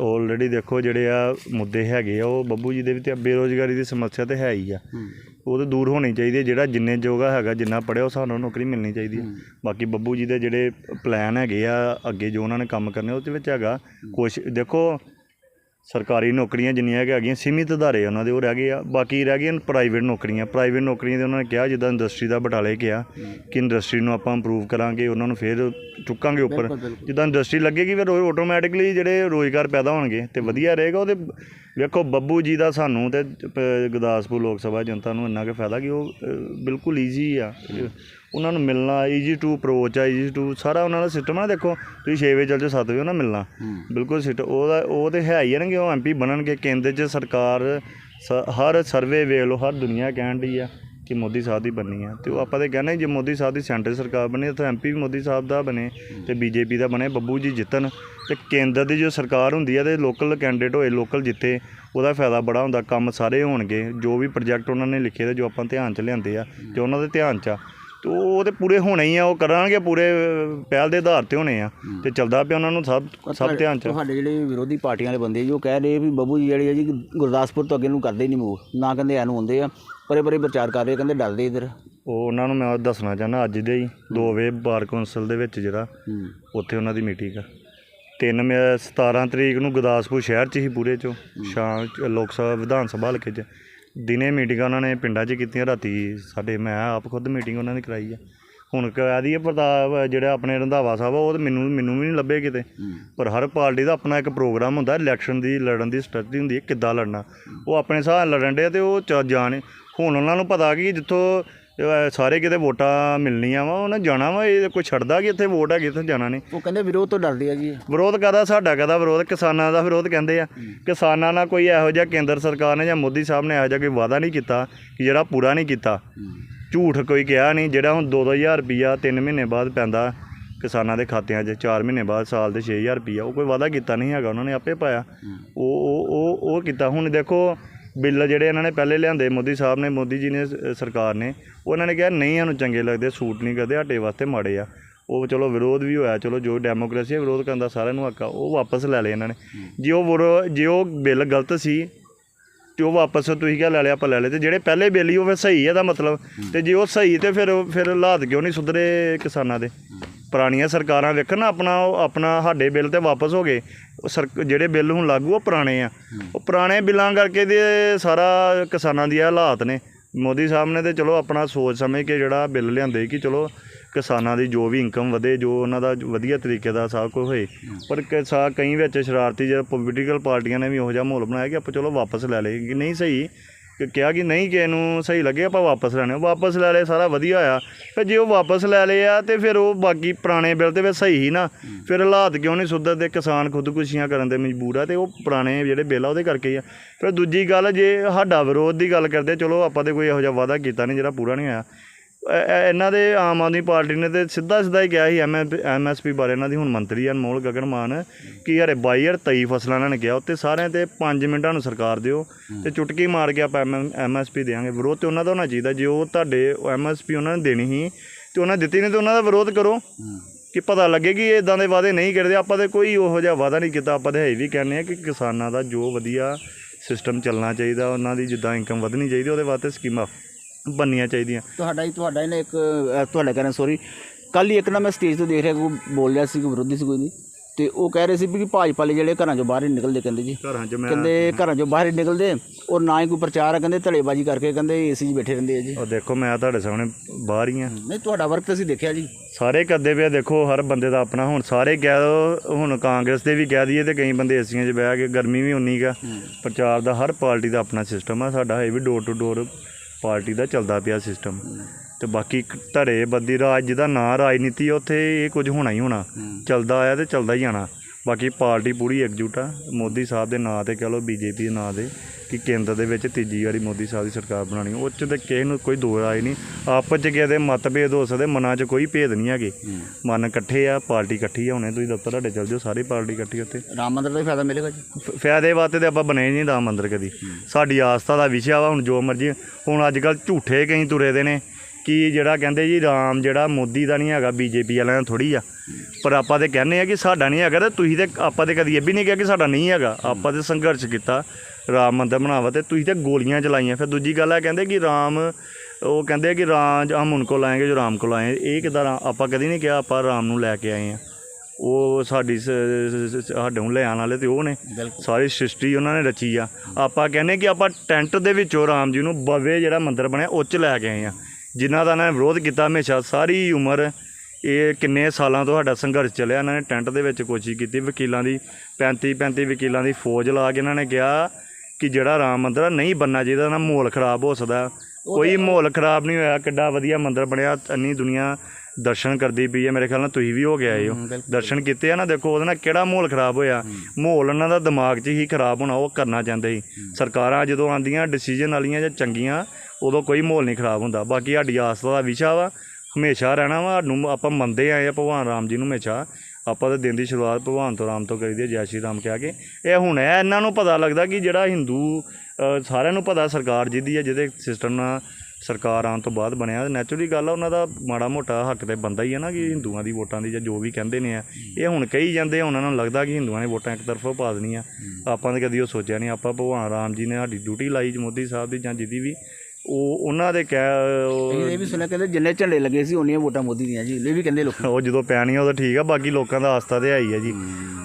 ਆਲਰੇਡੀ ਦੇਖੋ ਜਿਹੜੇ ਆ ਮੁੱਦੇ ਹੈਗੇ ਆ ਉਹ ਬੱਬੂ ਜੀ ਦੇ ਵੀ ਤੇ ਬੇਰੋਜ਼ਗਾਰੀ ਦੀ ਸਮੱਸਿਆ ਤੇ ਹੈ ਹੀ ਆ। ਉਹ ਤਾਂ ਦੂਰ ਹੋਣੀ ਚਾਹੀਦੀ ਹੈ ਜਿਹੜਾ ਜਿੰਨੇ ਜੋਗਾ ਹੈਗਾ ਜਿੰਨਾ ਪੜਿਆ ਉਹ ਸਾਨੂੰ ਨੌਕਰੀ ਮਿਲਣੀ ਚਾਹੀਦੀ ਹੈ। ਬਾਕੀ ਬੱਬੂ ਜੀ ਦੇ ਜਿਹੜੇ ਪਲਾਨ ਹੈਗੇ ਆ ਅੱਗੇ ਜੋ ਉਹਨਾਂ ਨੇ ਕੰਮ ਕਰਨੇ ਉਹਦੇ ਵਿੱਚ ਹੈਗਾ ਕੁਛ ਦੇਖੋ ਸਰਕਾਰੀ ਨੌਕਰੀਆਂ ਜਿੰਨੀਆਂ ਕੁ ਹੈਗੀਆਂ ਸੀਮਿਤ ਅਦਾਰੇ ਉਹਨਾਂ ਦੇ ਉਹ ਰਹਿ ਗਏ ਆ। ਬਾਕੀ ਰਹਿ ਗਈਆਂ ਪ੍ਰਾਈਵੇਟ ਨੌਕਰੀਆਂ। ਪ੍ਰਾਈਵੇਟ ਨੌਕਰੀਆਂ ਦੇ ਉਹਨਾਂ ਨੇ ਕਿਹਾ ਜਿੱਦਾਂ ਇੰਡਸਟਰੀ ਦਾ ਬਟਾਲੇ ਕਿਹਾ ਕਿ ਇੰਡਸਟਰੀ ਨੂੰ ਆਪਾਂ ਇੰਪਰੂਵ ਕਰਾਂਗੇ ਉਹਨਾਂ ਨੂੰ ਫਿਰ ਚੁੱਕਾਂਗੇ ਉੱਪਰ। ਜਿੱਦਾਂ ਇੰਡਸਟਰੀ ਲੱਗੇਗੀ ਫਿਰ ਆਟੋਮੈਟਿਕਲੀ ਜਿਹੜੇ ਰੋਜ਼ਗਾਰ ਪੈਦਾ ਹੋਣਗੇ ਤੇ ਵਧੀਆ ਰਹੇਗਾ ਉਹਦੇ ਵੇਖੋ ਬੱਬੂ ਜੀ ਦਾ ਸਾਨੂੰ ਤੇ ਗੁਰਦਾਸਪੁਰ ਲੋਕ ਸਭਾ ਜਨਤਾ ਨੂੰ ਇੰਨਾ ਕੁ ਫਾਇਦਾ ਕਿ ਉਹ ਬਿਲਕੁਲ ਈਜ਼ੀ ਆ। ਉਹਨਾਂ ਨੂੰ ਮਿਲਣਾ ਈਜ਼ੀ ਟੂ ਅਪਰੋਚ ਆ ਈਜ਼ੀ ਟੂ ਸਾਰਾ ਉਹਨਾਂ ਦਾ ਸਿਸਟਮ ਆ ਦੇਖੋ ਤੁਸੀਂ 6 ਵਜੇ ਚੱਲ ਜਾਓ 7 ਵਜੇ ਉਹਨਾਂ ਮਿਲਣਾ। ਬਿਲਕੁਲ ਸਿਸਟਮ ਉਹਦਾ ਉਹ ਤੇ ਹੈ ਹੀ ਆ ਨਾ ਕਿ ਉਹ ਐਮਪੀ ਬਣਨਗੇ ਕੇਂਦਰ 'ਚ ਸਰਕਾਰ ਹਰ ਸਰਵੇ ਵੇਖ ਲਓ ਹਰ ਦੁਨੀਆ ਕਹਿਣ ਡਈ ਆ ਕਿ ਮੋਦੀ ਸਾਹਿਬ ਦੀ ਬਣਨੀ ਆ। ਤੇ ਉਹ ਆਪਾਂ ਤੇ ਕਹਿੰਦੇ ਜੇ ਮੋਦੀ ਸਾਹਿਬ ਦੀ ਸੈਂਟਰ ਸਰਕਾਰ ਬਣੇ ਤਾਂ ਐਮਪੀ ਵੀ ਮੋਦੀ ਸਾਹਿਬ ਦਾ ਬਣੇ ਤੇ ਬੀਜੇਪੀ ਦਾ ਬਣੇ ਬੱਬੂ ਜੀ ਜਿੱਤਣ। ਤੇ ਕੇਂਦਰ ਦੀ ਜੋ ਸਰਕਾਰ ਹੁੰਦੀ ਆ ਤੇ ਲੋਕਲ ਕੈਂਡੀਡੇਟ ਹੋਏ ਲੋਕਲ ਜਿੱਤੇ ਉਹਦਾ ਫਾਇਦਾ ਬੜਾ ਹੁੰਦਾ ਕੰਮ ਸਾਰੇ ਹੋਣਗੇ ਜੋ ਵੀ ਪ੍ਰੋਜੈਕਟ ਉਹਨਾਂ ਨੇ ਲਿਖੇ ਤੇ ਜੋ ਆਪਾਂ ਧਿਆਨ 'ਚ ਲਿਆਂਦੇ ਆ ਜੋ ਉਹਨਾਂ ਦੇ ਧਿਆਨ 'ਚ ਆ। ਤੇ ਉਹ ਤੇ ਪੂਰੇ ਹੋਣੇ ਹੀ ਆ ਉਹ ਕਰਾਂਗੇ ਪੂਰੇ ਪਹਿਲ ਦੇ ਆਧਾਰ ਤੇ ਹੋਣੇ ਆ। ਤੇ ਚੱਲਦਾ ਪਿਆ ਉਹਨਾਂ ਨੂੰ ਸਭ ਸਭ ਧਿਆਨ 'ਚ। ਤੁਹਾਡੇ ਜਿਹੜੇ ਵਿਰੋਧੀ ਪਾਰਟੀਆਂ ਵਾਲੇ ਬੰਦੇ ਜੋ ਕਹਿ ਰਹੇ ਵੀ ਬੱਬੂ ਜੀ ਜਿਹੜੇ ਆ ਜੀ ਗੁਰਦਾਸਪੁਰ ਤੋਂ ਅੱਗੇ ਨੂੰ ਕਰਦੇ ਹੀ ਨਹੀਂ ਮੂਵ ਨਾ ਕਹਿੰਦੇ ਐਨੂੰ ਹੁੰਦੇ ਆ ਪਰੇ ਪਰੇ ਪ੍ਰਚਾਰ ਕਰ ਰਹੇ ਕਹਿੰਦੇ ਡਰਦੇ ਇਧਰ। ਉਹ ਉਹਨਾਂ ਨੂੰ ਮੈਂ ਦੱਸਣਾ ਚਾਹੁੰਦਾ ਅੱਜ ਦੇ ਹੀ ਦੋ ਵੇ ਬਾਰ ਕੌਂਸਲ ਦੇ ਵਿੱਚ ਜਿਹੜਾ ਉੱਥੇ ਉਹਨਾਂ ਦੀ ਮੀਟਿੰਗ ਆ। ਤਿੰਨ ਮੈਂ 17 ਤਰੀਕ ਨੂੰ ਗੁਰਦਾਸਪੁਰ ਸ਼ਹਿਰ 'ਚ ਹੀ ਪੂਰੇ 'ਚੋਂ ਸ਼ਾਮ ਲੋਕ ਸਭਾ ਵਿਧਾਨ ਸਭਾ ਹਲਕੇ 'ਚ। ਦਿਨੇ ਮੀਟਿੰਗਾਂ ਉਹਨਾਂ ਨੇ ਪਿੰਡਾਂ 'ਚ ਕੀਤੀਆਂ ਰਾਤੀ ਸਾਡੇ ਮੈਂ ਆਪ ਖੁਦ ਮੀਟਿੰਗ ਉਹਨਾਂ ਨੇ ਕਰਾਈ ਆ। ਹੁਣ ਕਹਿ ਦਈਏ ਪ੍ਰਤਾਪ ਜਿਹੜਾ ਆਪਣੇ ਰੰਧਾਵਾ ਸਾਹਿਬ ਆ ਉਹ ਤੇ ਮੈਨੂੰ ਮੈਨੂੰ ਵੀ ਨਹੀਂ ਲੱਭੇ ਕਿਤੇ। ਪਰ ਹਰ ਪਾਰਟੀ ਦਾ ਆਪਣਾ ਇੱਕ ਪ੍ਰੋਗਰਾਮ ਹੁੰਦਾ ਇਲੈਕਸ਼ਨ ਦੀ ਲੜਨ ਦੀ ਸਟ੍ਰੈਟਜੀ ਹੁੰਦੀ ਹੈ ਕਿੱਦਾਂ ਲੜਨਾ। ਉਹ ਆਪਣੇ ਨਾਲ ਲੜਨ ਦੇ ਤੇ ਉਹ ਜਾਣ ਹੁਣ ਉਹਨਾਂ ਨੂੰ ਪਤਾ ਕਿ ਜਿੱਥੋਂ ਸਾਰੇ ਕਿਤੇ ਵੋਟਾਂ ਮਿਲਣੀਆਂ ਵਾ ਉਹਨੇ ਜਾਣਾ ਵਾ ਇਹ ਕੋਈ ਛੱਡਦਾ ਕਿ ਇੱਥੇ ਵੋਟ ਹੈਗੀ ਇੱਥੇ ਜਾਣਾ ਨਹੀਂ। ਉਹ ਕਹਿੰਦੇ ਵਿਰੋਧ ਤੋਂ ਡਰਦੇ ਆ ਜੀ। ਵਿਰੋਧ ਕਾਹਦਾ ਸਾਡਾ ਕਾਹਦਾ ਵਿਰੋਧ? ਕਿਸਾਨਾਂ ਦਾ ਵਿਰੋਧ ਕਹਿੰਦੇ ਆ। ਕਿਸਾਨਾਂ ਨਾਲ ਕੋਈ ਇਹੋ ਜਿਹਾ ਕੇਂਦਰ ਸਰਕਾਰ ਨੇ ਜਾਂ ਮੋਦੀ ਸਾਹਿਬ ਨੇ ਇਹੋ ਜਿਹਾ ਕੋਈ ਵਾਅਦਾ ਨਹੀਂ ਕੀਤਾ ਕਿ ਜਿਹੜਾ ਪੂਰਾ ਨਹੀਂ ਕੀਤਾ। ਝੂਠ ਕੋਈ ਕਿਹਾ ਨਹੀਂ ਜਿਹੜਾ ਹੁਣ 2-2000 ਰੁਪਿਆ 3 ਮਹੀਨੇ ਬਾਅਦ ਪੈਂਦਾ ਕਿਸਾਨਾਂ ਦੇ ਖਾਤਿਆਂ 'ਚ 4 ਮਹੀਨੇ ਬਾਅਦ ਸਾਲ ਦੇ 6000 ਰੁਪਿਆ ਉਹ ਕੋਈ ਵਾਅਦਾ ਕੀਤਾ ਨਹੀਂ ਹੈਗਾ ਉਹਨਾਂ ਨੇ ਆਪੇ ਪਾਇਆ। ਉਹ ਉਹ ਉਹ ਕੀਤਾ। ਹੁਣ ਦੇਖੋ ਬਿੱਲ ਜਿਹੜੇ ਇਹਨਾਂ ਨੇ ਪਹਿਲੇ ਲਿਆਂਦੇ, ਮੋਦੀ ਸਾਹਿਬ ਨੇ, ਮੋਦੀ ਜੀ ਨੇ ਸਰਕਾਰ ਨੇ ਉਹ ਇਹਨਾਂ ਨੇ ਕਿਹਾ ਨਹੀਂ ਇਹਨੂੰ ਚੰਗੇ ਲੱਗਦੇ, ਸੂਟ ਨਹੀਂ ਕਰਦੇ, ਸਾਡੇ ਵਾਸਤੇ ਮਾੜੇ ਆ। ਉਹ ਚਲੋ ਵਿਰੋਧ ਵੀ ਹੋਇਆ, ਚਲੋ ਜੋ ਡੈਮੋਕ੍ਰੇਸੀ ਹੈ, ਵਿਰੋਧ ਕਰਨ ਦਾ ਸਾਰਿਆਂ ਨੂੰ ਹੱਕ ਆ, ਉਹ ਵਾਪਸ ਲੈ ਲਏ ਇਹਨਾਂ ਨੇ। ਜੇ ਉਹ ਵਿਰੋ- ਜੇ ਉਹ ਬਿੱਲ ਗਲਤ ਸੀ, ਤੇ ਉਹ ਵਾਪਸ ਤੁਸੀਂ ਕਿਹਾ ਲੈ ਲਿਆ, ਆਪਾਂ ਲੈ ਲਏ, ਤੇ ਜਿਹੜੇ ਪਹਿਲੇ ਬਿੱਲ ਹੀ ਉਹ ਫਿਰ ਸਹੀ ਹੈ ਦਾ ਮਤਲਬ। ਤੇ ਜੇ ਉਹ ਸਹੀ, ਤੇ ਫਿਰ ਫਿਰ ਹਾਲਾਤ ਕਿਉਂ ਨਹੀਂ ਸੁਧਰੇ ਕਿਸਾਨਾਂ ਦੇ? ਪੁਰਾਣੀਆਂ ਸਰਕਾਰਾਂ ਵੇਖਣ ਨਾ ਆਪਣਾ ਉਹ ਆਪਣਾ ਸਾਡੇ ਬਿੱਲ ਤੇ ਵਾਪਸ ਹੋ ਗਏ। ਉਹ ਸਰ ਜਿਹੜੇ ਬਿੱਲ ਹੁਣ ਲਾਗੂ ਉਹ ਪੁਰਾਣੇ ਆ। ਉਹ ਪੁਰਾਣੇ ਬਿੱਲਾਂ ਕਰਕੇ ਦੇ ਸਾਰਾ ਕਿਸਾਨਾਂ ਦੀ ਇਹ ਹਾਲਾਤ ਨੇ। ਮੋਦੀ ਸਾਹਿਬ ਨੇ ਤੇ ਚਲੋ ਆਪਣਾ ਸੋਚ ਸਮਝ ਕੇ ਜਿਹੜਾ ਬਿੱਲ ਲਿਆਂਦੇ ਕਿ ਚਲੋ ਕਿਸਾਨਾਂ ਦੀ ਜੋ ਵੀ ਇਨਕਮ ਵਧੇ ਜੋ ਉਹਨਾਂ ਦਾ ਵਧੀਆ ਤਰੀਕੇ ਦਾ ਸਭ ਕੁਝ ਹੋਏ। ਪਰ ਕਿਸਾ ਕਈ ਵਿੱਚ ਸ਼ਰਾਰਤੀ ਜਿਹੜਾ ਪੋਲੀਟੀਕਲ ਪਾਰਟੀਆਂ ਨੇ ਵੀ ਇਹੋ ਜਿਹਾ ਮਾਹੌਲ ਬਣਾਇਆ ਕਿ ਆਪਾਂ ਚਲੋ ਵਾਪਸ ਲੈ ਲਏ। ਕਿ ਨਹੀਂ ਸਹੀ। ਕਿ ਕਿਹਾ ਕਿ ਨਹੀਂ ਕਿ ਇਹਨੂੰ ਸਹੀ ਲੱਗੇ ਆਪਾਂ ਵਾਪਸ ਲੈਣੇ ਵਾਪਸ ਲੈ ਲਏ ਸਾਰਾ ਵਧੀਆ ਆ। ਫਿਰ ਜੇ ਉਹ ਵਾਪਸ ਲੈ ਲਏ ਆ ਤੇ ਫਿਰ ਉਹ ਬਾਕੀ ਪੁਰਾਣੇ ਬਿੱਲ ਤੇ ਫਿਰ ਸਹੀ ਹੀ ਨਾ। ਫਿਰ ਹਾਲਾਤ ਕਿਉਂ ਨਹੀਂ ਸੁਧਰਦੇ? ਕਿਸਾਨ ਖੁਦਕੁਸ਼ੀਆਂ ਕਰਨ ਤੇ ਮਜਬੂਰ ਆ ਤੇ ਉਹ ਪੁਰਾਣੇ ਜਿਹੜੇ ਬਿੱਲ ਆ ਉਹਦੇ ਕਰਕੇ ਹੀ ਆ। ਫਿਰ ਦੂਜੀ ਗੱਲ ਜੇ ਸਾਡਾ ਵਿਰੋਧ ਦੀ ਗੱਲ ਕਰਦੇ ਚਲੋ ਆਪਾਂ ਤੇ ਕੋਈ ਇਹੋ ਜਿਹਾ ਵਾਅਦਾ ਕੀਤਾ ਨਹੀਂ ਜਿਹੜਾ ਪੂਰਾ ਨਹੀਂ ਹੋਇਆ। ਇਹਨਾਂ ਦੇ ਆਮ ਆਦਮੀ ਪਾਰਟੀ ਨੇ ਤੇ ਸਿੱਧਾ ਸਿੱਧਾ ਹੀ ਕਿਹਾ ਸੀ ਐਮਐਸਪੀ ਬਾਰੇ ਇਹਨਾਂ ਦੀ ਹੁਣ ਮੰਤਰੀ ਅਨਮੋਲ ਗਗਨ ਮਾਨ ਕਿ ਹਰੇ 2223 ਫਸਲਾਂ ਇਹਨਾਂ ਨੇ ਕਿਹਾ ਉੱਤੇ ਸਾਰਿਆਂ ਤੇ 5 ਮਿੰਟਾਂ ਨੂੰ ਸਰਕਾਰ ਦਿਓ ਤੇ ਚੁਟਕੀ ਮਾਰ ਕੇ ਆਪਾਂ ਐਮਐਸਪੀ ਦੇਾਂਗੇ ਵਿਰੋਧ ਤੇ ਉਹਨਾਂ ਦਾ ਹੋਣਾ ਚਾਹੀਦਾ ਜੇ ਉਹ ਤੁਹਾਡੇ ਐਮਐਸਪੀ ਉਹਨਾਂ ਨੇ ਦੇਣੀ ਸੀ ਤੇ ਉਹਨਾਂ ਦਿੱਤੀ ਨਹੀਂ ਤੇ ਉਹਨਾਂ ਦਾ ਵਿਰੋਧ ਕਰੋ। ਕਿ ਪਤਾ ਲੱਗੇ ਕਿ ਇਦਾਂ ਦੇ ਵਾਅਦੇ ਨਹੀਂ ਕਰਦੇ। ਆਪਾਂ ਤੇ ਕੋਈ ਉਹੋ ਜਿਹਾ ਵਾਅਦਾ ਨਹੀਂ ਕੀਤਾ ਆਪਾਂ ਤੇ ਹੈ ਵੀ ਕਹਿੰਦੇ ਆ ਕਿ ਕਿਸਾਨਾਂ ਦਾ ਜੋ ਵਧੀਆ ਸਿਸਟਮ ਚੱਲਣਾ ਚਾਹੀਦਾ ਉਹਨਾਂ ਦੀ ਜਿੱਦਾਂ ਇਨਕਮ ਵਧਣੀ ਚਾਹੀਦੀ ਉਹਦੇ ਵਾਸਤੇ ਸਕੀਮਾਂ ਬਣਨੀਆਂ ਚਾਹੀਦੀਆਂ। ਤੁਹਾਡਾ ਹੀ ਤੁਹਾਡਾ ਹੀ ਨਾ ਇੱਕ ਅ, ਤੁਹਾਡਾ ਕਹਿਣਾ ਸੋਰੀ ਕੱਲ ਹੀ ਇੱਕ ਨਾ ਮੈਂ ਸਟੇਜ ਤੋਂ ਦੇਖ ਰਿਹਾ ਕੋਈ ਬੋਲ ਰਿਹਾ ਸੀ ਕੋਈ ਵਿਰੋਧੀ ਸੀ ਕੋਈ ਨਹੀਂ। ਤੇ ਉਹ ਕਹਿ ਰਹੇ ਸੀ ਵੀ ਕਿ ਭਾਜਪਾ ਵਾਲੇ ਜਿਹੜੇ ਘਰਾਂ ਚੋਂ ਬਾਹਰ ਹੀ ਨਿਕਲਦੇ ਕਹਿੰਦੇ ਜੀ। ਘਰਾਂ 'ਚ ਮੈਂ ਕਹਿੰਦੇ ਘਰਾਂ ਚੋਂ ਬਾਹਰ ਹੀ ਨਿਕਲਦੇ ਔਰ ਨਾ ਹੀ ਕੋਈ ਪ੍ਰਚਾਰ ਹੈ ਕਹਿੰਦੇ ਧੜੇਬਾਜ਼ੀ ਕਰਕੇ ਕਹਿੰਦੇ ਏਸੀ 'ਚ ਬੈਠੇ ਰਹਿੰਦੇ ਆ ਜੀ। ਉਹ ਦੇਖੋ ਮੈਂ ਤੁਹਾਡੇ ਸਾਹਮਣੇ ਬਾਹਰ ਹੀ ਆ। ਨਹੀਂ ਤੁਹਾਡਾ ਵਰਕ ਤਾਂ ਅਸੀਂ ਦੇਖਿਆ ਜੀ। ਸਾਰੇ ਕਰਦੇ ਪਏ ਆ, ਦੇਖੋ ਹਰ ਬੰਦੇ ਦਾ ਆਪਣਾ ਹੁਣ ਸਾਰੇ ਕਹਿ ਦੋ ਹੁਣ ਕਾਂਗਰਸ ਦੇ ਵੀ ਕਹਿ ਦਈਏ ਤੇ ਕਈ ਬੰਦੇ ਏਸੀਆਂ 'ਚ ਬਹਿ ਕੇ ਗਰਮੀ ਵੀ ਉਨੀ ਗਾ ਪ੍ਰਚਾਰ ਦਾ ਹਰ ਪਾਰਟੀ ਦਾ ਆਪਣਾ ਸਿਸਟਮ ਆ ਸਾਡਾ ਇਹ ਵੀ ਡੋਰ ਟੂ ਡੋਰ ਪਾਰਟੀ ਦਾ ਚੱਲਦਾ ਪਿਆ ਸਿਸਟਮ ਤੇ ਬਾਕੀ ਧੜੇ ਬੰਦੀ ਰਾਜ ਜਿਹਦਾ ਨਾਂ ਰਾਜਨੀਤੀ ਉੱਥੇ ਇਹ ਕੁਝ ਹੋਣਾ ਹੀ ਹੋਣਾ। ਚੱਲਦਾ ਆਇਆ ਤੇ ਚੱਲਦਾ ਹੀ ਜਾਣਾ ਬਾਕੀ ਪਾਰਟੀ ਪੂਰੀ ਇਕਜੁੱਟ ਆ। ਮੋਦੀ ਸਾਹਿਬ ਦੇ ਨਾਂ ਤੇ ਕਹ ਲਓ ਬੀਜੇਪੀ ਦੇ ਨਾਂ ਦੇ ਕਿ ਕੇਂਦਰ ਦੇ ਵਿੱਚ ਤੀਜੀ ਵਾਰੀ ਮੋਦੀ ਸਾਹਿਬ ਦੀ ਸਰਕਾਰ ਬਣਾਉਣੀ। ਉਹ 'ਚ ਤੇ ਕਿਸੇ ਨੂੰ ਕੋਈ ਦੋ ਰਾਏ ਨਹੀਂ। ਆਪਸ 'ਚ ਕਿਸੇ ਦੇ ਮਤਭੇਦ ਹੋ ਸਕਦੇ ਮਨਾਂ 'ਚ ਕੋਈ ਭੇਦ ਨਹੀਂ ਹੈਗੇ। ਮਨ ਇਕੱਠੇ ਆ ਪਾਰਟੀ ਇਕੱਠੀ ਆ ਹੁਣੇ ਤੁਸੀਂ ਦਫ਼ਤਰ ਤੁਹਾਡੇ ਚੱਲ ਜਾਓ ਸਾਰੀ ਪਾਰਟੀ ਇਕੱਠੀ ਉੱਥੇ। ਰਾਮ ਮੰਦਿਰ ਦਾ ਵੀ ਫਾਇਦਾ ਮਿਲੇਗਾ ਜੀ। ਫਾਇਦੇ ਵਾਸਤੇ ਤੇ ਆਪਾਂ ਬਣੇ ਨਹੀਂ ਰਾਮ ਮੰਦਿਰ ਕਦੀ। ਸਾਡੀ ਆਸਥਾ ਦਾ ਵਿਸ਼ਾ ਵਾ ਹੁਣ ਜੋ ਮਰਜ਼ੀ। ਹੁਣ ਅੱਜ ਕੱਲ ਝੂਠੇ ਕਈ ਤੁਰੇ ਦੇ ਨੇ। ਕਿ ਜਿਹੜਾ ਕਹਿੰਦੇ ਜੀ ਰਾਮ ਜਿਹੜਾ ਮੋਦੀ ਦਾ ਨਹੀਂ ਹੈਗਾ ਬੀਜੇਪੀ ਵਾਲਿਆਂ ਦਾ ਥੋੜੀ ਆ। ਪਰ ਆਪਾਂ ਤੇ ਕਹਿੰਦੇ ਆ ਕਿ ਸਾਡਾ ਨਹੀਂ ਹੈਗਾ ਤੇ ਤੁਸੀਂ ਤੇ ਆਪਾਂ ਤੇ ਕਦੀ ਇਹ ਵੀ ਨਹੀਂ ਕਿਹਾ ਕਿ ਸਾਡਾ ਨਹੀਂ ਹੈਗਾ। ਆਪਾਂ ਤੇ ਸੰਘਰਸ਼ ਕੀਤਾ ਰਾਮ ਮੰਦਿਰ ਬਣਾਵਾ ਤੇ ਤੁਸੀਂ ਤੇ ਗੋਲੀਆਂ ਚਲਾਈਆਂ। ਫਿਰ ਦੂਜੀ ਗੱਲ ਆ ਕਹਿੰਦੇ ਕਿ ਰਾਮ ਉਹ ਕਹਿੰਦੇ ਕਿ ਰਾਜ ਹਮ ਉਨਕੋ ਲਾਏਂਗੇ ਜੋ ਰਾਮ ਕੋ ਲਾਏ ਇਹ ਕਿਦਾਂ ਆਪਾਂ ਕਦੀ ਨਹੀਂ ਕਿਹਾ ਆਪਾਂ ਰਾਮ ਨੂੰ ਲੈ ਕੇ ਆਏ ਆ। ਉਹ ਸਾਡੀ ਸਾਡੇ ਨੂੰ ਲੈ ਆਉਣ ਵਾਲੇ ਤੇ ਉਹ ਨੇ। ਸਾਰੀ ਸ੍ਰਿਸ਼ਟੀ ਉਹਨਾਂ ਨੇ ਰਚੀ ਆ। ਆਪਾਂ ਕਹਿੰਦੇ ਕਿ ਆਪਾਂ ਟੈਂਟ ਦੇ ਵਿੱਚੋਂ ਰਾਮ ਜੀ ਨੂੰ ਬਵੇ ਜਿਹੜਾ ਮੰਦਿਰ ਬਣਿਆ ਉਹ ਚ ਲੈ ਕੇ ਆਏ ਆ। ਜਿਨ੍ਹਾਂ ਦਾ ਇਹਨਾਂ ਨੇ ਵਿਰੋਧ ਕੀਤਾ ਹਮੇਸ਼ਾ ਸਾਰੀ ਉਮਰ ਇਹ ਕਿੰਨੇ ਸਾਲਾਂ ਤੋਂ ਸਾਡਾ ਸੰਘਰਸ਼ ਚੱਲਿਆ ਇਹਨਾਂ ਨੇ ਟੈਂਟ ਦੇ ਵਿੱਚ ਕੋਸ਼ਿਸ਼ ਕੀਤੀ ਵਕੀਲਾਂ ਦੀ 35 35 ਵਕੀਲਾਂ ਦੀ ਫੌਜ ਲਾ ਕੇ ਇਹਨਾਂ ਨੇ ਕਿਹਾ ਕਿ ਜਿਹੜਾ ਰਾਮ ਮੰਦਿਰ ਆ ਨਹੀਂ ਬੰਨਾ ਚਾਹੀਦਾ ਨਾ ਮਾਹੌਲ ਖਰਾਬ ਹੋ ਸਕਦਾ। ਕੋਈ ਮਾਹੌਲ ਖਰਾਬ ਨਹੀਂ ਹੋਇਆ ਕਿੱਡਾ ਵਧੀਆ ਮੰਦਿਰ ਬਣਿਆ ਇੰਨੀ ਦੁਨੀਆ ਦਰਸ਼ਨ ਕਰਦੀ ਪਈ ਹੈ ਮੇਰੇ ਖਿਆਲ ਨਾਲ ਤੁਸੀਂ ਵੀ ਹੋ ਕੇ ਆਏ ਹੋ ਦਰਸ਼ਨ ਕੀਤੇ ਆ ਨਾ ਦੇਖੋ ਉਹਦੇ ਨਾਲ ਕਿਹੜਾ ਮਾਹੌਲ ਖਰਾਬ ਹੋਇਆ? ਮਾਹੌਲ ਉਹਨਾਂ ਦਾ ਦਿਮਾਗ 'ਚ ਹੀ ਖਰਾਬ ਹੋਣਾ ਉਹ ਕਰਨਾ ਚਾਹੁੰਦੇ ਸੀ। ਸਰਕਾਰਾਂ ਜਦੋਂ ਆਂਦੀਆਂ ਡਿਸੀਜਨ ਵਾਲੀਆਂ ਜਾਂ ਚੰਗੀਆਂ ਉਦੋਂ ਕੋਈ ਮਾਹੌਲ ਨਹੀਂ ਖਰਾਬ ਹੁੰਦਾ। ਬਾਕੀ ਸਾਡੀ ਆਸਥਾ ਦਾ ਵਿਸ਼ਾ ਵਾ ਹਮੇਸ਼ਾ ਰਹਿਣਾ ਵਾ। ਸਾਨੂੰ ਆਪਾਂ ਮੰਨਦੇ ਆਏ ਆ ਭਗਵਾਨ ਰਾਮ ਜੀ ਨੂੰ ਹਮੇਸ਼ਾ। ਆਪਾਂ ਤਾਂ ਦਿਨ ਦੀ ਸ਼ੁਰੂਆਤ ਭਗਵਾਨ ਤੋਂ ਰਾਮ ਤੋਂ ਕਰੀਦੀ ਹੈ ਜੈ ਸ਼੍ਰੀ ਰਾਮ ਕਹਿ ਕੇ। ਇਹ ਹੁਣ ਹੈ ਇਹਨਾਂ ਨੂੰ ਪਤਾ ਲੱਗਦਾ ਕਿ ਜਿਹੜਾ ਹਿੰਦੂ ਸਾਰਿਆਂ ਨੂੰ ਪਤਾ ਸਰਕਾਰ ਜਿਹਦੀ ਹੈ ਜਿਹਦੇ ਸਿਸਟਮ ਨਾਲ ਸਰਕਾਰ ਆਉਣ ਤੋਂ ਬਾਅਦ ਬਣਿਆ। ਨੈਚੁਰਲੀ ਗੱਲ ਆ ਉਹਨਾਂ ਦਾ ਮਾੜਾ ਮੋਟਾ ਹੱਕ ਤੇ ਬੰਦਾ ਹੀ ਹੈ ਨਾ ਕਿ ਹਿੰਦੂਆਂ ਦੀ ਵੋਟਾਂ ਦੀ ਜਾਂ ਜੋ ਵੀ ਕਹਿੰਦੇ ਨੇ ਆ। ਇਹ ਹੁਣ ਕਹੀ ਜਾਂਦੇ ਉਹਨਾਂ ਨੂੰ ਲੱਗਦਾ ਕਿ ਹਿੰਦੂਆਂ ਨੇ ਵੋਟਾਂ ਇੱਕ ਤਰਫੋਂ ਪਾ ਦੇਣੀਆਂ। ਆਪਾਂ ਤਾਂ ਕਦੀ ਉਹ ਸੋਚਿਆ ਨਹੀਂ। ਆਪਾਂ ਭਗਵਾਨ ਰਾਮ ਜੀ ਨੇ ਸਾਡੀ ਡਿਊਟੀ ਲਾਈ ਮੋਦੀ ਸਾਹਿਬ ਦੀ ਜਾਂ ਜਿਹਦੀ ਵੀ ਉਹ ਉਹਨਾਂ ਦੇ ਕਹਿ ਇਹ ਵੀ ਸੁਣਿਆ ਕਹਿੰਦੇ ਜਿੰਨੇ ਝੰਡੇ ਲੱਗੇ ਸੀ ਉਹਨੀਆਂ ਵੋਟਾਂ ਮੋਦੀ ਦੀਆਂ ਜੀ। ਇਹ ਵੀ ਕਹਿੰਦੇ ਲੋਕ। ਉਹ ਜਦੋਂ ਪੈਣੀਆਂ ਉਦੋਂ ਠੀਕ ਆ ਬਾਕੀ ਲੋਕਾਂ ਦਾ ਆਸਥਾ ਤੇ ਹੀ ਆ ਜੀ।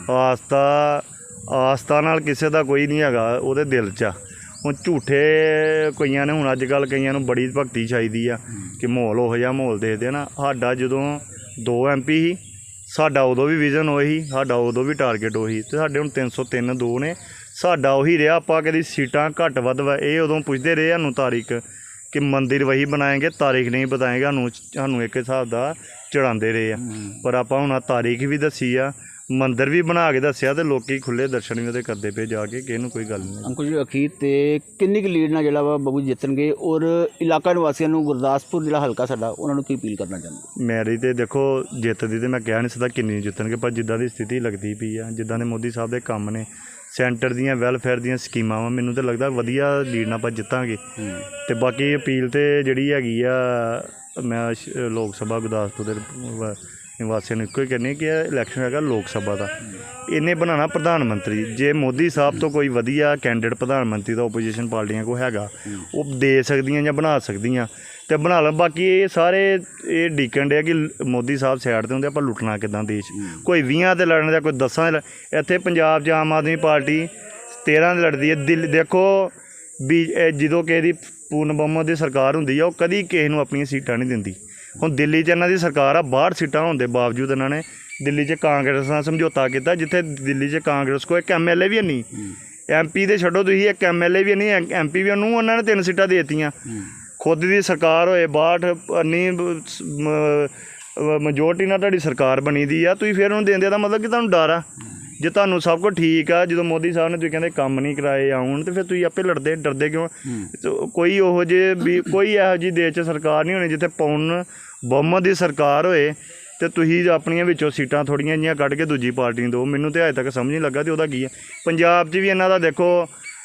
ਆਸਥਾ ਆਸਥਾ ਨਾਲ ਕਿਸੇ ਦਾ ਕੋਈ ਨਹੀਂ ਹੈਗਾ ਉਹਦੇ ਦਿਲ 'ਚ ਆ। ਹੁਣ ਝੂਠੇ ਕਈਆਂ ਨੇ ਹੁਣ ਅੱਜ ਕੱਲ ਕਈਆਂ ਨੂੰ ਬੜੀ ਭਗਤੀ ਚਾਹੀਦੀ ਆ ਕਿ ਮਾਹੌਲ ਉਹੋ ਜਿਹਾ ਮਾਹੌਲ ਦੇਖਦੇ ਨਾ। ਸਾਡਾ ਜਦੋਂ ਦੋ ਐਮਪੀ ਸੀ ਸਾਡਾ ਉਦੋਂ ਵੀ ਵਿਜ਼ਨ ਉਹੀ ਸਾਡਾ ਉਦੋਂ ਵੀ ਟਾਰਗੇਟ ਉਹੀ ਤੇ ਸਾਡੇ ਹੁਣ 303 ਦੋ ਨੇ ਸਾਡਾ ਉਹੀ ਰਿਹਾ ਆਪਾਂ ਕਦੀ ਸੀਟਾਂ ਘੱਟ ਵੱਧ ਵਾ। ਇਹ ਉਦੋਂ ਪੁੱਛਦੇ ਰਹੇ ਸਾਨੂੰ ਤਾਰੀਖ ਕਿ ਮੰਦਿਰ ਵਹੀ ਬਣਾਏਗੇ ਤਾਰੀਖ ਨਹੀਂ ਬਤਾਏਗਾ ਸਾਨੂੰ ਸਾਨੂੰ ਇੱਕ ਹਿਸਾਬ ਦਾ ਚੜਾਉਂਦੇ ਰਹੇ ਆ। ਪਰ ਆਪਾਂ ਹੁਣ ਆਹ ਤਾਰੀਖ ਵੀ ਦੱਸੀ ਆ ਮੰਦਿਰ ਵੀ ਬਣਾ ਕੇ ਦੱਸਿਆ ਤੇ ਲੋਕੀ ਖੁੱਲੇ ਦਰਸ਼ਨ ਵੀ ਉਹਦੇ ਕਰਦੇ ਪਏ ਜਾ ਕੇ ਕਿ ਇਹਨੂੰ ਕੋਈ ਗੱਲ ਨਹੀਂ। ਅੰਕੁਸ਼ ਅਖੀਰ ਤੇ ਕਿੰਨੀ ਕੁ ਲੀਡ ਨਾਲ ਜਿਹੜਾ ਵਾ ਬੱਬੂ ਜਿੱਤਣਗੇ ਔਰ ਇਲਾਕਾ ਨਿਵਾਸੀਆਂ ਨੂੰ ਗੁਰਦਾਸਪੁਰ ਜਿਹੜਾ ਹਲਕਾ ਸਾਡਾ ਉਹਨਾਂ ਨੂੰ ਕੀ ਅਪੀਲ ਕਰਨਾ ਚਾਹੁੰਦੇ ਮੈਰੀ ਤੇ ਦੇਖੋ ਜਿੱਤ ਦੀ ਤੇ ਮੈਂ ਕਹਿ ਨਹੀਂ ਸਕਦਾ ਕਿੰਨੀ ਜਿੱਤਣਗੇ ਪਰ ਜਿੱਦਾਂ ਦੀ ਸਥਿਤੀ ਲੱਗਦੀ ਪਈ ਆ ਜਿੱਦਾਂ ਦੇ ਮੋਦੀ ਸਾਹਿਬ ਦੇ ਕੰਮ ਨੇ ਸੈਂਟਰ ਦੀਆਂ ਵੈਲਫੇਅਰ ਦੀਆਂ ਸਕੀਮਾਂ ਵਾ ਮੈਨੂੰ ਤਾਂ ਲੱਗਦਾ ਵਧੀਆ ਲੀਡ ਨਾਲ ਆਪਾਂ ਜਿੱਤਾਂਗੇ। ਤੇ ਬਾਕੀ ਅਪੀਲ ਤੇ ਜਿਹੜੀ ਹੈਗੀ ਆ ਮੈਂ ਲੋਕ ਸਭਾ ਗੁਰਦਾਸਪੁਰ ਦੇ ਨਿਵਾਸੀਆਂ ਨੂੰ ਇੱਕੋ ਹੀ ਕਹਿੰਨੀ ਕਿ ਇਲੈਕਸ਼ਨ ਹੈਗਾ ਲੋਕ ਸਭਾ ਦਾ। ਇਹਨੇ ਬਣਾਉਣਾ ਪ੍ਰਧਾਨ ਮੰਤਰੀ। ਜੇ ਮੋਦੀ ਸਾਹਿਬ ਤੋਂ ਕੋਈ ਵਧੀਆ ਕੈਂਡੀਡੇਟ ਪ੍ਰਧਾਨ ਮੰਤਰੀ ਦਾ ਆਪੋਜੀਸ਼ਨ ਪਾਰਟੀਆਂ ਕੋ ਹੈਗਾ ਉਹ ਦੇ ਸਕਦੀਆਂ ਜਾਂ ਬਣਾ ਸਕਦੀਆਂ। ਤੇ ਬਣਾ ਲ। ਬਾਕੀ ਇਹ ਸਾਰੇ ਇਹ ਡੀਕਣ ਡਿਆ ਕਿ ਮੋਦੀ ਸਾਹਿਬ ਸਾਈਡ ਤੇ ਹੁੰਦੇ ਆਪਾਂ ਲੁੱਟਣਾ ਕਿਦਾਂ ਦੇਸ਼? ਕੋਈ 20 ਤੇ ਲੜਨ ਦਾ ਕੋਈ 10 ਦੇ ਇੱਥੇ ਪੰਜਾਬ 'ਚ ਆਮ ਆਦਮੀ ਪਾਰਟੀ 13 ਦੇ ਲੜਦੀ ਹੈ। ਦਿੱਲੀ ਦੇਖੋ ਵੀ ਜਦੋਂ ਕਿਸੇ ਦੀ ਪੂਰਨ ਬਹੁਮਤ ਦੀ ਸਰਕਾਰ ਹੁੰਦੀ ਆ ਉਹ ਕਦੀ ਕਿਸੇ ਨੂੰ ਆਪਣੀਆਂ ਸੀਟਾਂ ਨਹੀਂ ਦਿੰਦੀ। ਹੁਣ ਦਿੱਲੀ 'ਚ ਇਹਨਾਂ ਦੀ ਸਰਕਾਰ ਆ ਬਾਹਰ ਸੀਟਾਂ ਹੋਣ ਦੇ ਬਾਵਜੂਦ ਇਹਨਾਂ ਨੇ ਦਿੱਲੀ 'ਚ ਕਾਂਗਰਸ ਨਾਲ ਸਮਝੌਤਾ ਕੀਤਾ ਜਿੱਥੇ ਦਿੱਲੀ 'ਚ ਕਾਂਗਰਸ ਕੋ ਇੱਕ ਐਮਐਲਏ ਵੀ ਨਹੀਂ। ਐਮਪੀ ਦੇ ਛੱਡੋ ਤੁਸੀਂ ਇੱਕ ਐਮਐਲਏ ਵੀ ਨਹੀਂ ਐਮਪੀ ਵੀ ਉਹਨੂੰ ਉਹਨਾਂ ਨੇ ਤਿੰਨ ਸੀਟਾਂ ਦੇ ਦਿੱਤੀਆਂ। ਖੁਦ ਦੀ ਸਰਕਾਰ ਹੋਏ 62 ਨਹੀਂ ਮੈਜੋਰਟੀ ਨਾਲ ਤੁਹਾਡੀ ਸਰਕਾਰ ਬਣੀ ਦੀ ਆ ਤੁਸੀਂ ਫਿਰ ਉਹਨੂੰ ਦਿੰਦੇ ਦਾ ਮਤਲਬ ਕਿ ਤੁਹਾਨੂੰ ਡਰ ਆ। ਜੇ ਤੁਹਾਨੂੰ ਸਭ ਕੁਝ ਠੀਕ ਆ ਜਦੋਂ ਮੋਦੀ ਸਾਹਿਬ ਨੇ ਤੁਸੀਂ ਕਹਿੰਦੇ ਕੰਮ ਨਹੀਂ ਕਰਾਏ ਆਉਣ ਤੇ ਫਿਰ ਤੁਸੀਂ ਆਪੇ ਲੜਦੇ ਡਰਦੇ ਕਿਉਂ? ਕੋਈ ਉਹੋ ਜੇ ਵੀ ਕੋਈ ਇਹੋ ਜਿਹੀ ਦੇਸ਼ 'ਚ ਸਰਕਾਰ ਨਹੀਂ ਹੋਣੀ ਜਿੱਥੇ ਪੌਣ ਬਹੁਮਤ ਦੀ ਸਰਕਾਰ ਹੋਏ ਤੇ ਤੁਸੀਂ ਆਪਣੀਆਂ ਵਿੱਚੋਂ ਸੀਟਾਂ ਥੋੜੀਆਂ ਜਿਹੀਆਂ ਕੱਢ ਕੇ ਦੂਜੀ ਪਾਰਟੀ ਨੂੰ ਦਿਓ। ਮੈਨੂੰ ਤੇ ਅਜੇ ਤੱਕ ਸਮਝ ਨਹੀਂ ਲੱਗਾ ਤੇ ਉਹਦਾ ਕੀ ਹੈ ਪੰਜਾਬ 'ਚ ਵੀ ਇਹਨਾਂ ਦਾ ਦੇਖੋ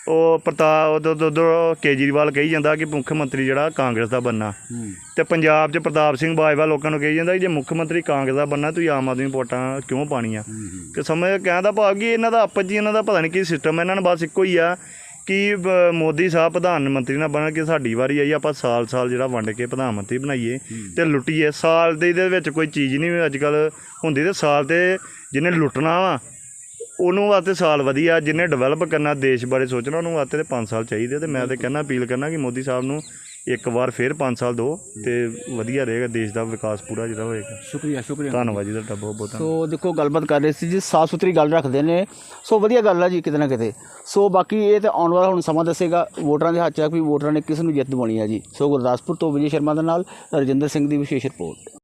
ਉਹ ਪ੍ਰਤਾਪ ਉਦੋਂ ਕੇਜਰੀਵਾਲ ਕਹੀ ਜਾਂਦਾ ਕਿ ਮੁੱਖ ਮੰਤਰੀ ਜਿਹੜਾ ਕਾਂਗਰਸ ਦਾ ਬੰਨਾ। ਤੇ ਪੰਜਾਬ 'ਚ ਪ੍ਰਤਾਪ ਸਿੰਘ ਬਾਜਵਾ ਲੋਕਾਂ ਨੂੰ ਕਹੀ ਜਾਂਦਾ ਕਿ ਜੇ ਮੁੱਖ ਮੰਤਰੀ ਕਾਂਗਰਸ ਦਾ ਬੰਨਾ ਤੁਸੀਂ ਆਮ ਆਦਮੀ ਵੋਟਾਂ ਕਿਉਂ ਪਾਣੀਆਂ ਕਿ ਸਮਝ ਕਹਿਣ ਦਾ ਭਾਵ ਕਿ ਇਹਨਾਂ ਦਾ ਆਪਸ ਹੀ ਇਹਨਾਂ ਦਾ ਪਤਾ ਨਹੀਂ ਕੀ ਸਿਸਟਮ ਹੈ ਇਹਨਾਂ ਨੂੰ ਬਸ ਇੱਕੋ ਹੀ ਆ ਕਿ ਮੋਦੀ ਸਾਹਿਬ ਪ੍ਰਧਾਨ ਮੰਤਰੀ ਨਾਲ ਬਣ ਕੇ ਸਾਡੀ ਵਾਰੀ ਆਈ ਆਪਾਂ ਸਾਲ ਸਾਲ ਜਿਹੜਾ ਵੰਡ ਕੇ ਪ੍ਰਧਾਨ ਮੰਤਰੀ ਬਣਾਈਏ ਤੇ ਲੁੱਟੀਏ। ਸਾਲ ਦੇ ਇਹਦੇ ਵਿੱਚ ਕੋਈ ਚੀਜ਼ ਨਹੀਂ ਅੱਜ ਕੱਲ ਹੁੰਦੀ ਤੇ ਸਾਲ ਤੇ ਜਿਹਨੇ ਲੁੱਟਣਾ ਵਾ ਉਹਨੂੰ ਵਾਸਤੇ ਸਾਲ ਵਧੀਆ ਜਿਹਨੇ ਡਿਵੈਲਪ ਕਰਨਾ ਦੇਸ਼ ਬਾਰੇ ਸੋਚਣਾ ਉਹਨੂੰ ਵਾਸਤੇ ਤੇ 5 ਸਾਲ ਚਾਹੀਦੇ ਤੇ ਮੈਂ ਤੇ ਕਹਿੰਦਾ ਅਪੀਲ ਕਰਨਾ ਕਿ ਮੋਦੀ ਸਾਹਿਬ ਨੂੰ ਇੱਕ ਵਾਰ ਫਿਰ 5 ਸਾਲ ਦਿਓ ਤੇ ਵਧੀਆ ਰਹੇਗਾ ਦੇਸ਼ ਦਾ ਵਿਕਾਸ ਪੂਰਾ ਜਿਹੜਾ ਹੋਏਗਾ। ਸ਼ੁਕਰੀਆ ਸ਼ੁਕਰੀਆ। ਧੰਨਵਾਦ ਜੀ ਤੁਹਾਡਾ ਬਹੁਤ ਬਹੁਤ ਸੋ ਦੇਖੋ ਗੱਲਬਾਤ ਕਰ ਰਹੇ ਸੀ ਜੀ ਸਾਫ਼ ਸੁਥਰੀ ਗੱਲ ਰੱਖਦੇ ਨੇ। ਸੋ ਵਧੀਆ ਗੱਲ ਆ ਜੀ ਕਿਤੇ ਨਾ ਕਿਤੇ। ਸੋ ਬਾਕੀ ਇਹ ਤਾਂ ਆਉਣ ਵਾਲਾ ਹੁਣ ਸਮਾਂ ਦੱਸੇਗਾ ਵੋਟਰਾਂ ਦੇ ਹੱਥ 'ਚ ਵੀ ਵੋਟਰਾਂ ਨੇ ਕਿਸ ਨੂੰ ਜਿੱਤ ਦਿਵਾਉਣੀ ਆ ਜੀ। ਸੋ ਗੁਰਦਾਸਪੁਰ ਤੋਂ ਵਿਜੇ ਸ਼ਰਮਾ ਦੇ ਨਾਲ ਰਜਿੰਦਰ ਸਿੰਘ ਦੀ ਵਿਸ਼ੇਸ਼ ਰਿਪੋਰਟ।